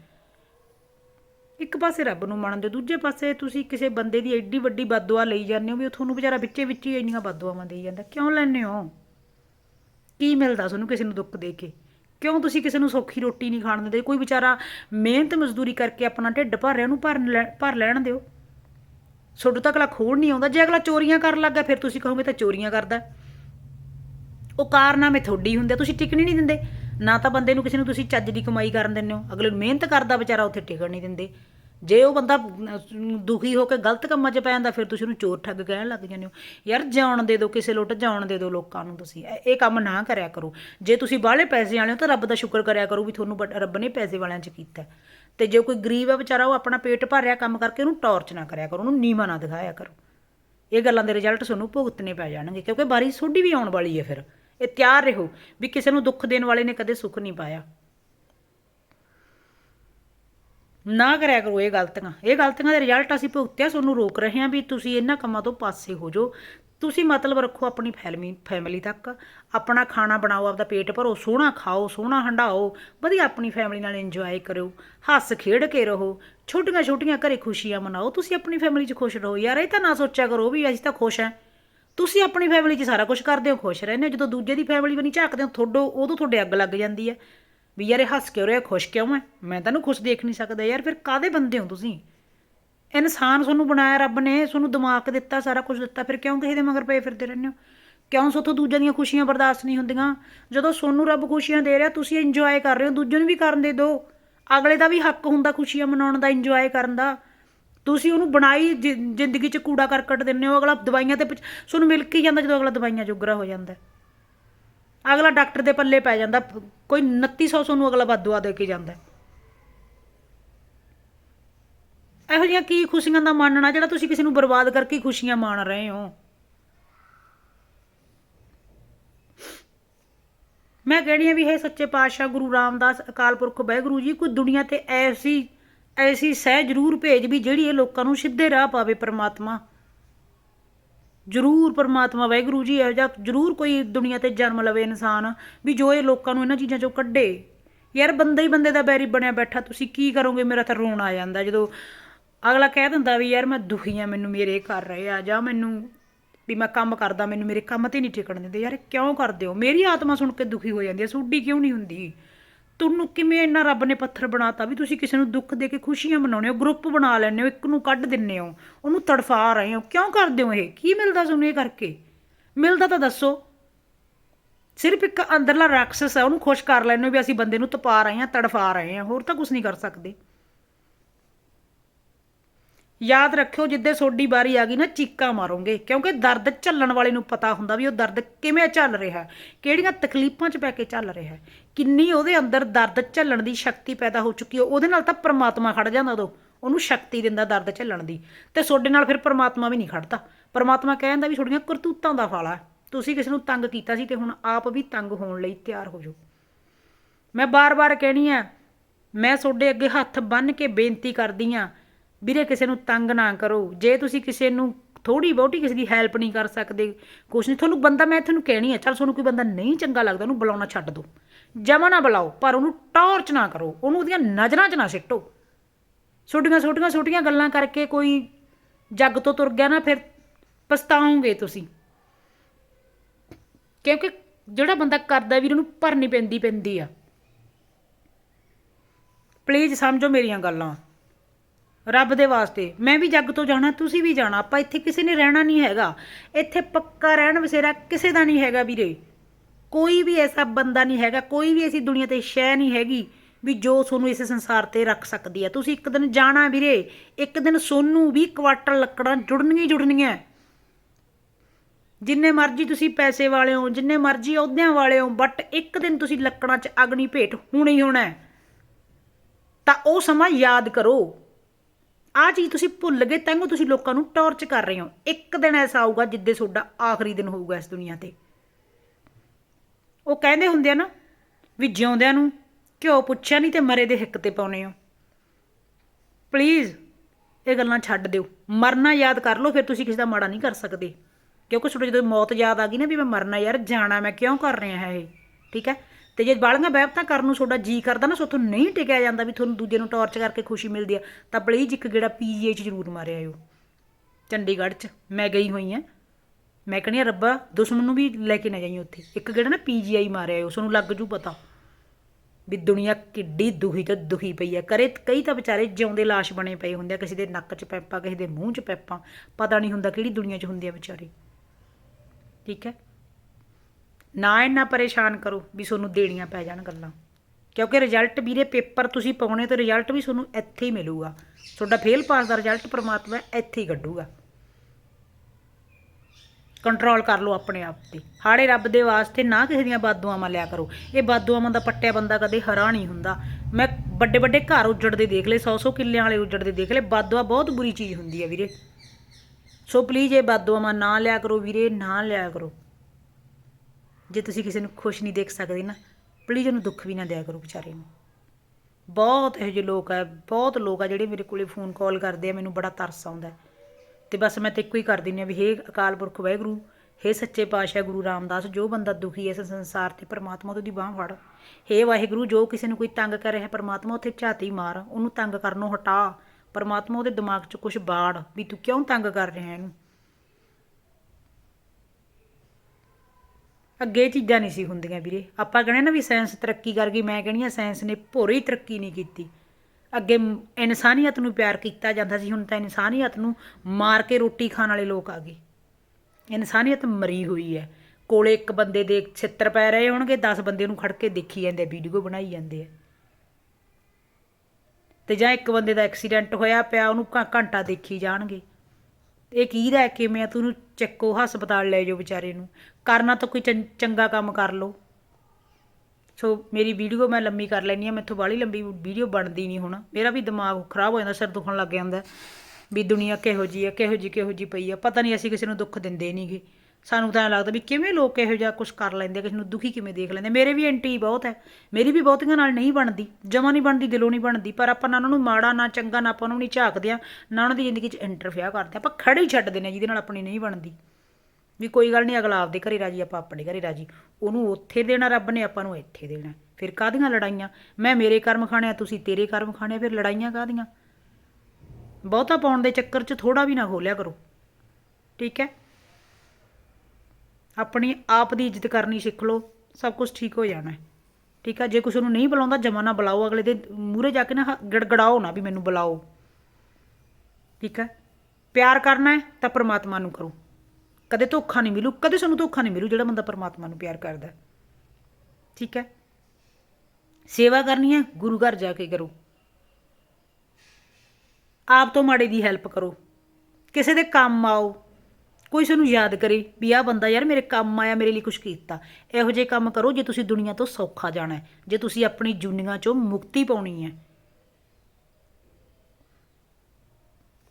ਇੱਕ ਪਾਸੇ ਰੱਬ ਨੂੰ ਮੰਨਦੇ ਹੋ, ਦੂਜੇ ਪਾਸੇ ਤੁਸੀਂ ਕਿਸੇ ਬੰਦੇ ਦੀ ਐਡੀ ਵੱਡੀ ਬਦਦੁਆ ਲਈ ਜਾਂਦੇ ਹੋ ਵੀ ਉਹ ਤੁਹਾਨੂੰ ਵਿਚਾਰਾ ਵਿੱਚੇ ਵਿੱਚ ਹੀ ਇੰਨੀਆਂ ਬਦਦੁਆਵਾਂ ਦੇਈ ਜਾਂਦਾ, ਕਿਉਂ ਲੈਂਦੇ ਹੋ? ਕੀ ਮਿਲਦਾ ਤੁਹਾਨੂੰ ਕਿਸੇ ਨੂੰ ਦੁੱਖ ਦੇ ਕੇ? ਕਿਉਂ ਤੁਸੀਂ ਕਿਸੇ ਨੂੰ ਸੌਖੀ ਰੋਟੀ ਨਹੀਂ ਖਾਣ ਦਿੰਦੇ? ਕੋਈ ਵਿਚਾਰਾ ਮਿਹਨਤ ਮਜ਼ਦੂਰੀ ਕਰਕੇ ਆਪਣਾ ਢਿੱਡ ਭਰ ਰਿਹਾ ਉਹਨੂੰ ਭਰ ਲੈ- ਭਰ ਲੈਣ ਦਿਓ। ਤੁਹਾਡੇ ਤੱਕ ਅਗਲਾ ਖੋੜ ਨਹੀਂ ਆਉਂਦਾ। ਜੇ ਅਗਲਾ ਚੋਰੀਆਂ ਕਰਨ ਲੱਗਾ, ਫਿਰ ਤੁਸੀਂ ਕਹੋਗੇ ਤਾਂ ਚੋਰੀਆਂ ਕਰਦਾ। ਉਹ ਕਾਰਨਾਮੇ ਤੁਹਾਡੀ ਹੁੰਦੇ ਤੁਸੀਂ ਟਿਕਣ ਹੀ ਨਹੀਂ ਦਿੰਦੇ। ਨਾ ਤਾਂ ਬੰਦੇ ਨੂੰ ਕਿਸੇ ਨੂੰ ਤੁਸੀਂ ਚੱਜ ਦੀ ਕਮਾਈ ਕਰਨ ਦਿੰਦੇ ਹੋ। ਅਗਲੇ ਨੂੰ ਮਿਹਨਤ ਕਰਦਾ ਵਿਚਾਰਾ, ਉੱਥੇ ਟਿਕਣ ਨਹੀਂ ਦਿੰਦੇ। ਜੇ ਉਹ ਬੰਦਾ ਦੁਖੀ ਹੋ ਕੇ ਗਲਤ ਕੰਮਾਂ 'ਚ ਪੈ ਜਾਂਦਾ, ਫਿਰ ਤੁਸੀਂ ਉਹਨੂੰ ਚੋਰ ਠੱਗ ਕਹਿਣ ਲੱਗ ਜਾਂਦੇ ਹੋ। ਯਾਰ ਜਾਣ ਦੇ ਦਿਓ, ਕਿਸੇ ਲੁੱਟ ਜਾਣ ਦੇ ਦਿਓ ਲੋਕਾਂ ਨੂੰ ਤੁਸੀਂ। ਇਹ ਕੰਮ ਨਾ ਕਰਿਆ ਕਰੋ। ਜੇ ਤੁਸੀਂ ਬਾਹਲੇ ਪੈਸੇ ਵਾਲੇ ਹੋ, ਤਾਂ ਰੱਬ ਦਾ ਸ਼ੁਕਰ ਕਰਿਆ ਕਰੋ ਵੀ ਤੁਹਾਨੂੰ ਬ- ਰੱਬ ਨੇ ਪੈਸੇ ਵਾਲਿਆਂ 'ਚ ਕੀਤਾ। ਤੇ ਜੇ ਕੋਈ ਗਰੀਬ ਹੈ ਵਿਚਾਰਾ ਉਹ ਆਪਣਾ ਪੇਟ ਭਰ ਰਿਹਾ ਕੰਮ ਕਰਕੇ, ਉਹਨੂੰ ਟੌਰਚ ਨਾ ਕਰਿਆ ਕਰੋ, ਉਹਨੂੰ ਨੀਵਾਂ ਨਾ ਦਿਖਾਇਆ ਕਰੋ। ਇਹ ਗੱਲਾਂ ਦੇ ਰਿਜ਼ਲਟ ਤੁਹਾਨੂੰ ਭੁਗਤਣੇ ਪੈ ਜਾਣਗੇ, ਕਿਉਂਕਿ ਬਾਰੀ ਸੋਢੀ ਵੀ ਆਉਣ ਵਾਲੀ ਹੈ ਫਿਰ। ਇਹ ਤਿਆਰ ਰਹੋ ਵੀ ਕਿਸੇ ਨੂੰ ਦੁੱਖ ਦੇਣ ਵਾਲੇ ਨੇ ਕਦੇ ਸੁੱਖ ਨਹੀਂ ਪਾਇਆ। ਨਾ ਕਰਿਆ ਕਰੋ ਇਹ ਗਲਤੀਆਂ। ਇਹ ਗਲਤੀਆਂ ਦੇ ਰਿਜ਼ਲਟ ਅਸੀਂ ਭੁਗਤਿਆ, ਤੁਹਾਨੂੰ ਰੋਕ ਰਹੇ ਹਾਂ ਵੀ ਤੁਸੀਂ ਇਹਨਾਂ ਕੰਮਾਂ ਤੋਂ ਪਾਸੇ ਹੋ ਜਾਓ। ਤੁਸੀਂ ਮਤਲਬ ਰੱਖੋ ਆਪਣੀ ਫੈਮਿਲੀ ਫੈਮਿਲੀ ਤੱਕ। ਆਪਣਾ ਖਾਣਾ ਬਣਾਓ, ਆਪਦਾ ਪੇਟ ਭਰੋ, ਸੋਹਣਾ ਖਾਓ, ਸੋਹਣਾ ਹੰਡਾਓ। ਵਧੀਆ ਆਪਣੀ ਫੈਮਿਲੀ ਨਾਲ ਇੰਜੋਏ ਕਰੋ ਹੱਸ ਖੇਡ ਕੇ ਰਹੋ। ਛੋਟੀਆਂ ਛੋਟੀਆਂ ਘਰੇ ਖੁਸ਼ੀਆਂ ਮਨਾਓ। ਤੁਸੀਂ ਆਪਣੀ ਫੈਮਿਲੀ 'ਚ ਖੁਸ਼ ਰਹੋ। ਯਾਰ ਇਹ ਤਾਂ ਨਾ ਸੋਚਿਆ ਕਰੋ ਵੀ ਅਸੀਂ ਤਾਂ ਖੁਸ਼ ਹਾਂ। ਤੁਸੀਂ ਆਪਣੀ ਫੈਮਿਲੀ 'ਚ ਸਾਰਾ ਕੁਝ ਕਰਦੇ ਹੋ, ਖੁਸ਼ ਰਹਿੰਦੇ ਹੋ। ਜਦੋਂ ਦੂਜੇ ਦੀ ਫੈਮਿਲੀ ਬਣੀ, ਝਾਕਦੇ ਹੋ ਤੁਹਾਡੋ ਉਦੋਂ ਤੁਹਾਡੇ ਅੱਗ ਲੱਗ ਜਾਂਦੀ ਹੈ। ਵੀ ਯਾਰ ਇਹ ਹੱਸ ਕਿਉਂ ਰਿਹਾ ਖੁਸ਼ ਕਿਉਂ ਹੈ ਮੈਂ ਤੈਨੂੰ ਖੁਸ਼ ਦੇਖ ਨਹੀਂ ਸਕਦਾ ਯਾਰ, ਫਿਰ ਕਾਦੇ ਬੰਦੇ ਹੋ ਤੁਸੀਂ? ਇਨਸਾਨ ਤੁਹਾਨੂੰ ਬਣਾਇਆ ਰੱਬ ਨੇ, ਤੁਹਾਨੂੰ ਦਿਮਾਗ ਦਿੱਤਾ, ਸਾਰਾ ਕੁਝ ਦਿੱਤਾ, ਫਿਰ ਕਿਉਂ ਕਿਸੇ ਦੇ ਮਗਰ ਪਏ ਫਿਰਦੇ ਰਹਿੰਦੇ ਹੋ? ਕਿਉਂ ਸੋਥੋਂ ਦੂਜਿਆਂ ਦੀਆਂ ਖੁਸ਼ੀਆਂ ਬਰਦਾਸ਼ਤ ਨਹੀਂ ਹੁੰਦੀਆਂ? ਜਦੋਂ ਸੋਨੂੰ ਰੱਬ ਖੁਸ਼ੀਆਂ ਦੇ ਰਿਹਾ, ਤੁਸੀਂ ਇੰਜੋਏ ਕਰ ਰਹੇ ਹੋ, ਦੂਜੇ ਨੂੰ ਵੀ ਕਰਨ ਦੇ ਦਿਓ। ਅਗਲੇ ਦਾ ਵੀ ਹੱਕ ਹੁੰਦਾ ਖੁਸ਼ੀਆਂ ਮਨਾਉਣ ਦਾ ਇੰਜੋਏ ਕਰਨ ਦਾ। ਤੁਸੀਂ ਉਹਨੂੰ ਬਣਾਈ ਜ਼ਿ- ਜ਼ਿੰਦਗੀ 'ਚ ਕੂੜਾ ਕਰਕਟ ਦਿੰਦੇ ਹੋ, ਅਗਲਾ ਦਵਾਈਆਂ ਤੇ ਪਿੱਛ- ਤੁਹਾਨੂੰ ਮਿਲ ਕੇ ਹੀ ਜਾਂਦਾ ਜਦੋਂ ਅਗਲਾ ਦਵਾਈਆਂ ਜੋਗਰਾ ਹੋ ਜਾਂਦਾ। ਅਗਲਾ ਡਾਕਟਰ ਦੇ ਪੱਲੇ ਪੈ ਜਾਂਦਾ, ਕੋਈ 2900 ਨੂੰ ਅਗਲਾ ਬਦਦੁਆ ਦੇ ਕੇ ਜਾਂਦਾ ਇਹੋ ਜਿਹੀਆਂ ਕੀ ਖੁਸ਼ੀਆਂ ਦਾ ਮਾਣਨਾ ਜਿਹੜਾ ਤੁਸੀਂ ਕਿਸੇ ਨੂੰ ਬਰਬਾਦ ਕਰਕੇ ਖੁਸ਼ੀਆਂ ਮਾਣ ਰਹੇ ਹੋ? ਮੈਂ ਕਹਿਣੀ ਆ ਵੀ ਇਹ ਸੱਚੇ ਪਾਤਸ਼ਾਹ, ਗੁਰੂ ਰਾਮਦਾਸ, ਅਕਾਲ ਪੁਰਖ, ਵਾਹਿਗੁਰੂ ਜੀ, ਕੋਈ ਦੁਨੀਆ ਤੇ ਐਸੀ ਐਸੀ ਸਹਿ ਜ਼ਰੂਰ ਭੇਜ ਵੀ ਜਿਹੜੀ ਇਹ ਲੋਕਾਂ ਨੂੰ ਸਿੱਧੇ ਰਾਹ ਪਾਵੇ ਪਰਮਾਤਮਾ। ਜ਼ਰੂਰ ਪਰਮਾਤਮਾ ਵਾਹਿਗੁਰੂ ਜੀ ਇਹੋ ਜਿਹਾ ਜ਼ਰੂਰ ਕੋਈ ਦੁਨੀਆ ਤੇ ਜਨਮ ਲਵੇ ਇਨਸਾਨ, ਵੀ ਜੋ ਇਹ ਲੋਕਾਂ ਨੂੰ ਇਹਨਾਂ ਚੀਜ਼ਾਂ ਚੋਂ ਕੱਢੇ। ਯਾਰ ਬੰਦਾ ਹੀ ਬੰਦੇ ਦਾ ਬੈਰੀ ਬਣਿਆ ਬੈਠਾ, ਤੁਸੀਂ ਕੀ ਕਰੋਗੇ? ਮੇਰਾ ਤਾਂ ਰੋਣ ਆ ਜਾਂਦਾ। ਜਦੋਂ ਅਗਲਾ ਕਹਿ ਦਿੰਦਾ ਵੀ ਯਾਰ ਮੈਂ ਦੁਖੀ ਆ, ਮੈਨੂੰ ਮੇਰੇ ਕਰ ਰਹੇ ਆ ਜਾਂ, ਮੈਨੂੰ ਵੀ ਮੈਂ ਕੰਮ ਕਰਦਾ, ਮੈਨੂੰ ਮੇਰੇ ਕੰਮ ਤੇ ਨਹੀਂ ਟਿਕਣ ਦਿੰਦੇ। ਯਾਰ ਕਿਉਂ ਕਰਦੇ ਹੋ? ਮੇਰੀ ਆਤਮਾ ਸੁਣ ਕੇ ਦੁਖੀ ਹੋ ਜਾਂਦੀ ਹੈ ਸੂਡੀ ਕਿਉਂ ਨਹੀਂ ਹੁੰਦੀ? ਤੁਹਾਨੂੰ ਕਿਵੇਂ ਇੰਨਾ ਰੱਬ ਨੇ ਪੱਥਰ ਬਣਾਤਾ? ਵੀ ਤੁਸੀਂ ਕਿਸੇ ਨੂੰ ਦੁੱਖ ਦੇ ਕੇ ਖੁਸ਼ੀਆਂ ਮਨਾਉਣੇ ਹੋ ਗਰੁੱਪ ਬਣਾ ਲੈਂਦੇ ਹੋ, ਇੱਕ ਨੂੰ ਕੱਢ ਦਿੰਦੇ ਹੋ, ਉਹਨੂੰ ਤੜਫਾ ਰਹੇ ਹੋ। ਕਿਉਂ ਕਰਦੇ ਹੋ ਇਹ? ਕੀ ਮਿਲਦਾ ਤੁਹਾਨੂੰ ਇਹ ਕਰਕੇ? ਮਿਲਦਾ ਤਾਂ ਦੱਸੋ। ਸਿਰਫ ਇੱਕ ਅੰਦਰਲਾ ਰਾਖਸਸ ਹੈ, ਉਹਨੂੰ ਖੁਸ਼ ਕਰ ਲੈਂਦੇ ਹੋ ਵੀ ਅਸੀਂ ਬੰਦੇ ਨੂੰ ਤਪਾ ਰਹੇ ਹਾਂ, ਤੜਫਾ ਰਹੇ ਹਾਂ, ਹੋਰ ਤਾਂ ਕੁਝ ਨਹੀਂ ਕਰ ਸਕਦੇ। ਯਾਦ ਰੱਖਿਓ, ਜਿੱਦੇ ਸੋਡੀ ਵਾਰੀ ਆ ਗਈ ਨਾ, ਚੀਕਾਂ ਮਾਰੋਗੇ। ਕਿਉਂਕਿ ਦਰਦ ਝੱਲਣ ਵਾਲੇ ਨੂੰ ਪਤਾ ਹੁੰਦਾ ਵੀ ਉਹ ਦਰਦ ਕਿਵੇਂ ਝੱਲ ਰਿਹਾ ਕਿਹੜੀਆਂ ਤਕਲੀਫਾਂ 'ਚ ਪੈ ਕੇ ਝੱਲ ਰਿਹਾ ਕਿੰਨੀ ਉਹਦੇ ਅੰਦਰ ਦਰਦ ਝੱਲਣ ਦੀ ਸ਼ਕਤੀ ਪੈਦਾ ਹੋ ਚੁੱਕੀ ਹੈ, ਉਹਦੇ ਨਾਲ ਤਾਂ ਪ੍ਰਮਾਤਮਾ ਖੜ ਜਾਂਦਾ ਉਦੋਂ। ਉਹਨੂੰ ਸ਼ਕਤੀ ਦਿੰਦਾ ਦਰਦ ਝੱਲਣ ਦੀ। ਤੇ ਤੁਹਾਡੇ ਨਾਲ ਫਿਰ ਪ੍ਰਮਾਤਮਾ ਵੀ ਨਹੀਂ ਖੜਦਾ। ਪ੍ਰਮਾਤਮਾ ਕਹਿੰਦਾ ਵੀ ਤੁਹਾਡੀਆਂ ਕਰਤੂਤਾਂ ਦਾ ਫ਼ਾਲਾ ਤੁਸੀਂ ਕਿਸੇ ਨੂੰ ਤੰਗ ਕੀਤਾ ਸੀ ਤੇ ਹੁਣ ਆਪ ਵੀ ਤੰਗ ਹੋਣ ਲਈ ਤਿਆਰ ਹੋ ਜਾਓ। ਮੈਂ ਬਾਰ-ਬਾਰ ਕਹਿਣੀ ਆ, ਮੈਂ ਤੁਹਾਡੇ ਅੱਗੇ ਹੱਥ ਬੰਨ੍ਹ ਕੇ ਬੇਨਤੀ ਕਰਦੀ ਆ, ਵੀਰੇ ਕਿਸੇ ਨੂੰ ਤੰਗ ਨਾ ਕਰੋ। ਜੇ ਤੁਸੀਂ ਕਿਸੇ ਨੂੰ ਥੋੜੀ ਬਹੁਤੀ ਕਿਸੇ ਦੀ ਹੈਲਪ ਨਹੀਂ ਕਰ ਸਕਦੇ, ਕੁਛ ਨਹੀਂ, ਤੁਹਾਨੂੰ ਬੰਦਾ ਮੈਂ ਤੁਹਾਨੂੰ ਕਹਿਣੀ ਆ, ਚਲ ਤੁਹਾਨੂੰ ਕੋਈ ਬੰਦਾ ਨਹੀਂ ਚੰਗਾ ਲੱਗਦਾ, ਉਹਨੂੰ ਬੁਲਾਉਣਾ ਛੱਡ ਦਿਓ। ਜਮਾ ਨਾ ਬੁਲਾਓ, ਪਰ ਉਹਨੂੰ ਟੌਰਚ ਨਾ ਕਰੋ, ਉਹਨੂੰ ਉਹਦੀਆਂ ਨਜ਼ਰਾਂ 'ਚ ਨਾ ਸਿੱਟੋ। ਛੋਟੀਆਂ ਛੋਟੀਆਂ ਛੋਟੀਆਂ ਗੱਲਾਂ ਕਰਕੇ ਕੋਈ ਜੱਗ ਤੋਂ ਤੁਰ ਗਿਆ ਨਾ, ਫਿਰ ਪਛਤਾਓਗੇ ਤੁਸੀਂ। ਕਿਉਂਕਿ ਜਿਹੜਾ ਬੰਦਾ ਕਰਦਾ ਵੀਰ, ਉਹਨੂੰ ਭਰਨੀ ਪੈਂਦੀ ਪੈਂਦੀ ਆ। ਪਲੀਜ਼ ਸਮਝੋ ਮੇਰੀਆਂ ਗੱਲਾਂ। ਰੱਬ ਦੇ ਵਾਸਤੇ। ਮੈਂ ਵੀ ਜੱਗ ਤੋਂ ਜਾਣਾ, ਤੁਸੀਂ ਵੀ ਜਾਣਾ। ਆਪਾਂ ਇੱਥੇ ਕਿਸੇ ਨੇ ਰਹਿਣਾ ਨਹੀਂ ਹੈਗਾ। ਇੱਥੇ ਪੱਕਾ ਰਹਿਣ ਵਸੇਰਾ ਕਿਸੇ ਦਾ ਨਹੀਂ ਹੈਗਾ ਵੀਰੇ। ਕੋਈ ਵੀ ਐਸਾ ਬੰਦਾ ਨਹੀਂ ਹੈਗਾ, ਕੋਈ ਵੀ ਐਸੀ ਦੁਨੀਆ ਤੇ ਸ਼ੈ ਨਹੀਂ ਹੈਗੀ ਵੀ ਜੋ ਤੁਹਾਨੂੰ ਇਸ ਸੰਸਾਰ ਤੇ ਰੱਖ ਸਕਦੀ ਹੈ। ਤੁਸੀਂ ਇੱਕ ਦਿਨ ਜਾਣਾ ਵੀਰੇ, ਇੱਕ ਦਿਨ ਸੋਨੂੰ ਵੀ ਕੁਆਟਰ ਲੱਕੜਾਂ ਜੁੜਨੀਆਂ ਹੀ ਜੁੜਨੀਆਂ। ਜਿੰਨੇ ਮਰਜ਼ੀ ਤੁਸੀਂ ਪੈਸੇ ਵਾਲੇ ਹੋ, ਜਿੰਨੇ ਮਰਜ਼ੀ ਅਹੁਦਿਆਂ ਵਾਲੇ ਹੋ ਬਟ ਇੱਕ ਦਿਨ ਤੁਸੀਂ ਲੱਕੜਾਂ 'ਚ ਅਗਨੀ ਭੇਟ ਹੋਣੀ ਹੀ ਹੋਣਾ ਤਾਂ ਉਹ ਸਮਾਂ ਯਾਦ ਕਰੋ। ਆ ਚੀਜ਼ ਤੁਸੀਂ ਭੁੱਲ ਗਏ ਤਾਂ ਤੁਸੀਂ ਲੋਕਾਂ ਨੂੰ ਟੌਰਚ ਕਰ ਰਹੇ ਹੋ। ਇੱਕ ਦਿਨ ਐਸਾ ਆਊਗਾ ਜਿੱਦੇ ਤੁਹਾਡਾ ਆਖਰੀ ਦਿਨ ਹੋਊਗਾ ਇਸ ਦੁਨੀਆ ਤੇ। ਉਹ ਕਹਿੰਦੇ ਹੁੰਦੇ ਆ ਨਾ ਵੀ ਜਿਉਂਦਿਆਂ ਨੂੰ ਘਿਓ ਪੁੱਛਿਆ ਨਹੀਂ ਤੇ ਮਰੇ ਦੇ ਹਿੱਕ ਤੇ ਪਾਉਨੇ ਹੋ। ਪਲੀਜ਼ ਇਹ ਗੱਲਾਂ ਛੱਡ ਦਿਓ। ਮਰਨਾ ਯਾਦ ਕਰ ਲਓ, ਫਿਰ ਤੁਸੀਂ ਕਿਸੇ ਦਾ ਮਾੜਾ ਨਹੀਂ ਕਰ ਸਕਦੇ। ਕਿਉਂਕਿ ਤੁਹਾਡੇ ਜਦੋਂ ਮੌਤ ਯਾਦ ਆ ਗਈ ਨਾ ਵੀ ਮੈਂ ਮਰਨਾ ਯਾਰ, ਜਾਣਾ ਮੈਂ ਕਿਉਂ ਕਰ ਰਿਹਾ ਹੈ ਇਹ? ਠੀਕ ਹੈ? ਤੇ ਜੇ ਬਾਲੀਆਂ ਬਹਿਬਤਾਂ ਕਰਨ ਨੂੰ ਤੁਹਾਡਾ ਜੀ ਕਰਦਾ ਨਾ ਸੋਥੋਂ ਨਹੀਂ ਟਿਕਿਆ ਜਾਂਦਾ ਵੀ ਤੁਹਾਨੂੰ ਦੂਜੇ ਨੂੰ ਟੌਰਚ ਕਰਕੇ ਖੁਸ਼ੀ ਮਿਲਦੀ ਆ। ਤਾਂ ਪਲੀਜ਼ ਇੱਕ ਗੇੜਾ ਪੀਜੀਆਈ 'ਚ ਜ਼ਰੂਰ ਮਾਰਿਆ ਆਇਓ। ਚੰਡੀਗੜ੍ਹ 'ਚ, ਮੈਂ ਗਈ ਹੋਈ ਆ ਮੈਂ ਕਹਿੰਦੀ ਆ, ਰੱਬਾ ਦੁਸ਼ਮਣ ਨੂੰ ਵੀ ਲੈ ਕੇ ਨਾ ਜਾਈ ਉੱਥੇ। ਇੱਕ ਗੇੜਾ ਨਾ ਪੀਜੀਆਈ ਮਾਰਿਆ ਆਇਓ ਤੁਹਾਨੂੰ ਲੱਗ ਜੂ ਪਤਾ। ਵੀ ਦੁਨੀਆ ਕਿੱਡੀ ਦੁਖੀ ਤੇ ਦੁਖੀ ਪਈ ਹੈ ਕਰੇ ਕਈ ਤਾਂ ਵਿਚਾਰੇ ਜਿਉਂਦੇ ਲਾਸ਼ ਬਣੇ ਪਏ ਹੁੰਦੇ ਆ, ਕਿਸੇ ਦੇ ਨੱਕ 'ਚ ਪੈਪਾ, ਕਿਸੇ ਦੇ ਮੂੰਹ 'ਚ ਪੈਪਾ। ਪਤਾ ਨਹੀਂ ਹੁੰਦਾ ਕਿਹੜੀ ਦੁਨੀਆ 'ਚ ਹੁੰਦੇ ਆ ਵਿਚਾਰੇ। ਠੀਕ ਹੈ? ਨਾ ਇੰਨਾ ਪਰੇਸ਼ਾਨ ਕਰੋ ਵੀ ਤੁਹਾਨੂੰ ਦੇਣੀਆਂ ਪੈ ਜਾਣ ਗੱਲਾਂ। ਕਿਉਂਕਿ ਰਿਜ਼ਲਟ ਵੀਰੇ ਪੇਪਰ ਤੁਸੀਂ ਪਾਉਣੇ ਤੇ ਰਿਜ਼ਲਟ ਵੀ ਤੁਹਾਨੂੰ ਇੱਥੇ ਹੀ ਮਿਲੂਗਾ। ਤੁਹਾਡਾ ਫੇਲ ਪਾਸ ਦਾ ਰਿਜ਼ਲਟ ਪ੍ਰਮਾਤਮਾ ਇੱਥੇ ਹੀ ਕੱਢੂਗਾ। ਕੰਟਰੋਲ ਕਰ ਲਓ ਆਪਣੇ ਆਪ ਤੇ। ਹਾੜੇ ਰੱਬ ਦੇ ਵਾਸਤੇ ਨਾ ਕਿਸੇ ਦੀਆਂ ਬਾਦੂਆਵਾਂ ਲਿਆ ਕਰੋ। ਇਹ ਬਾਦੂਆਵਾਂ ਦਾ ਪੱਟਿਆ ਬੰਦਾ ਕਦੇ ਹਰਾ ਨਹੀਂ ਹੁੰਦਾ। ਮੈਂ ਵੱਡੇ ਵੱਡੇ ਘਰ ਉਜੜਦੇ ਦੇਖ ਲਏ 100 100 ਕਿੱਲਿਆਂ ਵਾਲੇ ਉਜੜਦੇ ਦੇਖ ਲਏ। ਬਾਦੂਆ ਬਹੁਤ ਬੁਰੀ ਚੀਜ਼ ਹੁੰਦੀ ਹੈ ਵੀਰੇ। ਸੋ ਪਲੀਜ਼ ਇਹ ਬਾਦੂਆਵਾਂ ਨਾ ਲਿਆ ਕਰੋ ਵੀਰੇ, ਨਾ ਲਿਆ ਕਰੋ। ਜੇ ਤੁਸੀਂ ਕਿਸੇ ਨੂੰ ਖੁਸ਼ ਨਹੀਂ ਦੇਖ ਸਕਦੇ ਨਾ ਪਲੀਜ਼ ਉਹਨੂੰ ਦੁੱਖ ਵੀ ਨਾ ਦਿਆ ਕਰੋ ਵਿਚਾਰੇ ਨੂੰ। ਬਹੁਤ ਇਹੋ ਜਿਹੇ ਲੋਕ ਆ, ਬਹੁਤ ਲੋਕ ਆ ਜਿਹੜੇ ਮੇਰੇ ਕੋਲੇ ਫੋਨ ਕਾਲ ਕਰਦੇ ਆ, ਮੈਨੂੰ ਬੜਾ ਤਰਸ ਆਉਂਦਾ। ਤੇ ਬਸ ਮੈਂ ਤੇ ਇੱਕੋ ਹੀ ਕਰ ਦਿੰਦੀ ਆ ਵੀ ਹੇ ਅਕਾਲ ਪੁਰਖ ਵਾਹਿਗੁਰੂ, ਹੇ ਸੱਚੇ ਪਾਤਸ਼ਾਹ ਗੁਰੂ ਰਾਮਦਾਸ, ਜੋ ਬੰਦਾ ਦੁਖੀ ਹੈ ਇਸ ਸੰਸਾਰ ਤੇ, ਪਰਮਾਤਮਾ ਤੋਂ ਦੀ ਬਾਹ ਫੜ। ਹੇ ਵਾਹਿਗੁਰੂ, ਜੋ ਕਿਸੇ ਨੂੰ ਕੋਈ ਤੰਗ ਕਰ ਰਿਹਾ, ਪਰਮਾਤਮਾ ਉੱਥੇ ਝਾਤੀ ਮਾਰ, ਉਹਨੂੰ ਤੰਗ ਕਰਨੋਂ ਹਟਾ। ਪਰਮਾਤਮਾ ਉਹਦੇ ਦਿਮਾਗ 'ਚ ਕੁਝ ਬਾੜ ਵੀ ਤੂੰ ਕਿਉਂ ਤੰਗ ਕਰ ਰਿਹਾ ਇਹਨੂੰ? ਅੱਗੇ ਚੀਜ਼ਾਂ ਨਹੀਂ ਸੀ ਹੁੰਦੀਆਂ ਵੀਰੇ। ਆਪਾਂ ਕਹਿੰਦੇ ਨਾ ਵੀ ਸਾਇੰਸ ਤਰੱਕੀ ਕਰ ਗਈ, ਮੈਂ ਕਹਿੰਦੀ ਆ ਸਾਇੰਸ ਨੇ ਭੋਰੀ ਤਰੱਕੀ ਨਹੀਂ ਕੀਤੀ। ਅੱਗੇ ਇਨਸਾਨੀਅਤ ਨੂੰ ਪਿਆਰ ਕੀਤਾ ਜਾਂਦਾ ਸੀ, ਹੁਣ ਤਾਂ ਇਨਸਾਨੀਅਤ ਨੂੰ ਮਾਰ ਕੇ ਰੋਟੀ ਖਾਣ ਵਾਲੇ ਲੋਕ ਆ ਗਏ। ਇਨਸਾਨੀਅਤ ਮਰੀ ਹੋਈ ਹੈ। ਕੋਲੇ ਇੱਕ ਬੰਦੇ ਦੇ ਛਿੱਤਰ ਪੈ ਰਹੇ ਹੋਣਗੇ 10 ਬੰਦੇ ਨੂੰ ਖੜ ਕੇ ਦੇਖੀ ਜਾਂਦੇ ਵੀਡੀਓ ਬਣਾਈ ਜਾਂਦੇ ਆ। ਤੇ ਜਾਂ ਇੱਕ ਬੰਦੇ ਦਾ ਐਕਸੀਡੈਂਟ ਹੋਇਆ ਪਿਆ, ਉਹਨੂੰ ਘੰ- ਘੰਟਾ ਦੇਖੀ ਜਾਣਗੇ। ਇਹ ਕੀ ਦਾ ਕਿਵੇਂ ਆ? ਤੂੰ ਚੱਕੋ, ਹਸਪਤਾਲ ਲੈ ਜਾਓ ਵਿਚਾਰੇ ਨੂੰ। ਕਰਨਾ ਤਾਂ ਕੋਈ ਚੰ- ਚੰਗਾ ਕੰਮ ਕਰ ਲਓ। ਸੋ ਮੇਰੀ ਵੀਡੀਓ ਮੈਂ ਲੰਮੀ ਕਰ ਲੈਣੀ ਆ ਮੈਥੋਂ ਬਾਹਲੀ ਲੰਬੀ ਵੀਡੀਓ ਬਣਦੀ ਨਹੀਂ ਹੁਣ। ਮੇਰਾ ਵੀ ਦਿਮਾਗ ਖਰਾਬ ਹੋ ਜਾਂਦਾ ਸਿਰ ਦੁਖਣ ਲੱਗ ਜਾਂਦਾ। ਵੀ ਦੁਨੀਆ ਕਿਹੋ ਜੀ ਆ ਕਿਹੋ ਜੀ ਕਿਹੋ ਜੀ ਪਈ ਆ ਪਤਾ ਨਹੀਂ ਅਸੀਂ ਕਿਸੇ ਨੂੰ ਦੁੱਖ ਦਿੰਦੇ ਨਹੀਂਗੇ ਸਾਨੂੰ ਤਾਂ ਐਂ ਲੱਗਦਾ ਵੀ ਕਿਵੇਂ ਲੋਕ ਇਹੋ ਜਿਹਾ ਕੁਝ ਕਰ ਲੈਂਦੇ ਆ, ਕਿਸੇ ਨੂੰ ਦੁਖੀ ਕਿਵੇਂ ਦੇਖ ਲੈਂਦੇ ਮੇਰੇ ਵੀ ਐਂਟੀ ਬਹੁਤ ਹੈ ਮੇਰੀ ਵੀ ਬਹੁਤੀਆਂ ਨਾਲ ਨਹੀਂ ਬਣਦੀ ਜਮਾਂ ਨਹੀਂ ਬਣਦੀ ਦਿਲੋਂ ਨਹੀਂ ਬਣਦੀ ਪਰ ਆਪਾਂ ਨਾ ਉਹਨਾਂ ਨੂੰ ਮਾੜਾ ਨਾ ਚੰਗਾ ਨਾ ਆਪਾਂ ਉਹਨਾਂ ਨੂੰ ਨਹੀਂ ਝਾਕਦੇ ਆ ਨਾ ਉਹਨਾਂ ਦੀ ਜ਼ਿੰਦਗੀ 'ਚ ਇੰਟਰਫੇਅਰ ਕਰਦੇ ਆ। ਆਪਾਂ ਖੜੇ ਹੀ ਛੱਡ ਦਿੰਦੇ ਜਿਹਦੇ ਨਾਲ ਆਪਣੀ ਨਹੀਂ ਬਣਦੀ। ਵੀ ਕੋਈ ਗੱਲ ਨਹੀਂ, ਅਗਲਾ ਆਪਦੇ ਘਰੇ ਰਾਜੀ, ਆਪਾਂ ਆਪਣੇ ਘਰੇ ਰਾਜੀ। ਉਹਨੂੰ ਉੱਥੇ ਦੇਣਾ ਰੱਬ ਨੇ, ਆਪਾਂ ਨੂੰ ਇੱਥੇ ਦੇਣਾ। ਫਿਰ ਕਾਹਦੀਆਂ ਲੜਾਈਆਂ? ਮੈਂ ਮੇਰੇ ਕਰਮ ਖਾਣੇ ਆ, ਤੁਸੀਂ ਤੇਰੇ ਕਰਮ ਖਾਣੇ ਫਿਰ ਲੜਾਈਆਂ ਕਾਹਦੀਆਂ? ਬਹੁਤਾ ਪਾਉਣ ਦੇ ਚੱਕਰ 'ਚ ਥੋੜਾ ਵੀ ਨਾ ਖੋਲਿਆ ਕਰੋ। ਠੀਕ ਹੈ? ਆਪਣੀ ਆਪ ਦੀ ਇੱਜ਼ਤ ਕਰਨੀ ਸਿੱਖ ਲਓ, ਸਭ ਕੁਝ ਠੀਕ ਹੋ ਜਾਣਾ ਹੈ। ਠੀਕ ਹੈ? ਜੇ ਕੁਛ ਨੂੰ ਨਹੀਂ ਬੁਲਾਉਂਦਾ ਜਮਾ ਨਾ ਬੁਲਾਓ, ਅਗਲੇ ਦੇ ਮੂਹਰੇ ਜਾ ਕੇ ਨਾ ਹ- ਗੜਗੜਾਓ ਨਾ ਵੀ ਮੈਨੂੰ ਬੁਲਾਓ। ਠੀਕ ਹੈ? ਪਿਆਰ ਕਰਨਾ ਹੈ, ਤਾਂ ਪਰਮਾਤਮਾ ਨੂੰ ਕਰੋ। ਕਦੇ ਧੋਖਾ ਨਹੀਂ ਮਿਲੂ, ਕਦੇ ਸਾਨੂੰ ਧੋਖਾ ਨਹੀਂ ਮਿਲੂ ਜਿਹੜਾ ਬੰਦਾ ਪਰਮਾਤਮਾ ਨੂੰ ਪਿਆਰ ਕਰਦਾ ਠੀਕ ਹੈ? ਸੇਵਾ ਕਰਨੀ ਹੈ, ਗੁਰੂ ਘਰ ਜਾ ਕੇ ਕਰੋ। ਆਪ ਤੋਂ ਮਾੜੇ ਦੀ ਹੈਲਪ ਕਰੋ। ਕਿਸੇ ਦੇ ਕੰਮ ਆਓ, ਕੋਈ ਸਾਨੂੰ ਯਾਦ ਕਰੇ ਵੀ ਆਹ ਬੰਦਾ ਯਾਰ ਮੇਰੇ ਕੰਮ ਆਇਆ, ਮੇਰੇ ਲਈ ਕੁਝ ਕੀਤਾ। ਇਹੋ ਜਿਹੇ ਕੰਮ ਕਰੋ ਜੇ ਤੁਸੀਂ ਦੁਨੀਆ ਤੋਂ ਸੌਖਾ ਜਾਣਾ ਜੇ ਤੁਸੀਂ ਆਪਣੀ ਜੁਨੀਆਂ ਚੋਂ ਮੁਕਤੀ ਪਾਉਣੀ ਹੈ।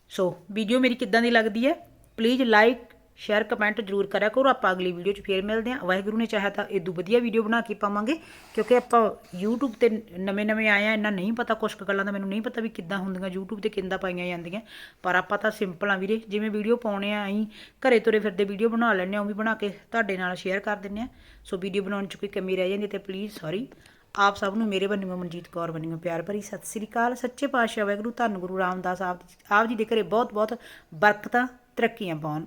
ਸੋ ਵੀਡੀਓ ਮੇਰੀ ਕਿੱਦਾਂ ਦੀ ਲੱਗਦੀ ਹੈ? ਪਲੀਜ਼ ਲਾਈਕ ਸ਼ੇਅਰ ਕਮੈਂਟ ਜਰੂਰ ਕਰਿਆ ਕਰੋ। ਆਪਾਂ ਅਗਲੀ ਵੀਡੀਓ 'ਚ ਫੇਰ ਮਿਲਦੇ ਹਾਂ। ਵਾਹਿਗੁਰੂ ਨੇ ਚਾਹਿਆ ਤਾਂ ਇਦੋਂ ਵਧੀਆ ਵੀਡੀਓ ਬਣਾ ਕੇ ਪਾਵਾਂਗੇ। ਕਿਉਂਕਿ ਆਪਾਂ YouTube ਤੇ ਨਵੇਂ-ਨਵੇਂ ਆਏ ਆ, ਇੰਨਾ ਨਹੀਂ ਪਤਾ ਕੁਝ ਕੁ ਗੱਲਾਂ ਦਾ, ਮੈਨੂੰ ਨਹੀਂ ਪਤਾ ਵੀ ਕਿੱਦਾਂ ਹੁੰਦੀਆਂ। YouTube ਤੇ ਕਿੰਦਾ ਪਾਈਆਂ ਜਾਂਦੀਆਂ। ਪਰ ਆਪਾਂ ਤਾਂ ਸਿੰਪਲ ਆ ਵੀਰੇ। ਜਿਵੇਂ ਵੀਡੀਓ ਪਾਉਣੇ ਆ, ਅਸੀਂ ਘਰੇ ਤੁਰੇ ਫਿਰਦੇ ਵੀਡੀਓ ਬਣਾ ਲੈਂਦੇ ਆ, ਉਹ ਵੀ ਬਣਾ ਕੇ ਤੁਹਾਡੇ ਨਾਲ ਸ਼ੇਅਰ ਕਰ ਦਿੰਦੇ ਆ। ਸੋ ਵੀਡੀਓ ਬਣਾਉਣ 'ਚ ਕੋਈ ਕਮੀ ਰਹਿ ਜਾਂਦੀ ਤੇ ਪਲੀਜ਼ ਸੌਰੀ ਆਪ ਸਭ ਨੂੰ ਮੇਰੇ ਬੰਨਿਓ ਮਨਜੀਤ ਕੌਰ ਬੰਨਿਓ ਪਿਆਰ ਭਰੀ ਸਤਿ ਸ੍ਰੀ ਅਕਾਲ, ਸੱਚੇ ਪਾਤਸ਼ਾਹ ਵਾਹਿਗੁਰੂ, ਧੰਨ ਗੁਰੂ ਰਾਮਦਾਸ ਆਪ ਆਪ ਜੀ ਦੇ ਘਰੇ ਬਹੁਤ ਬਹੁਤ ਬਰਕਤਾਂ, ਤਰੱਕੀਆਂ ਪਾਉਣ।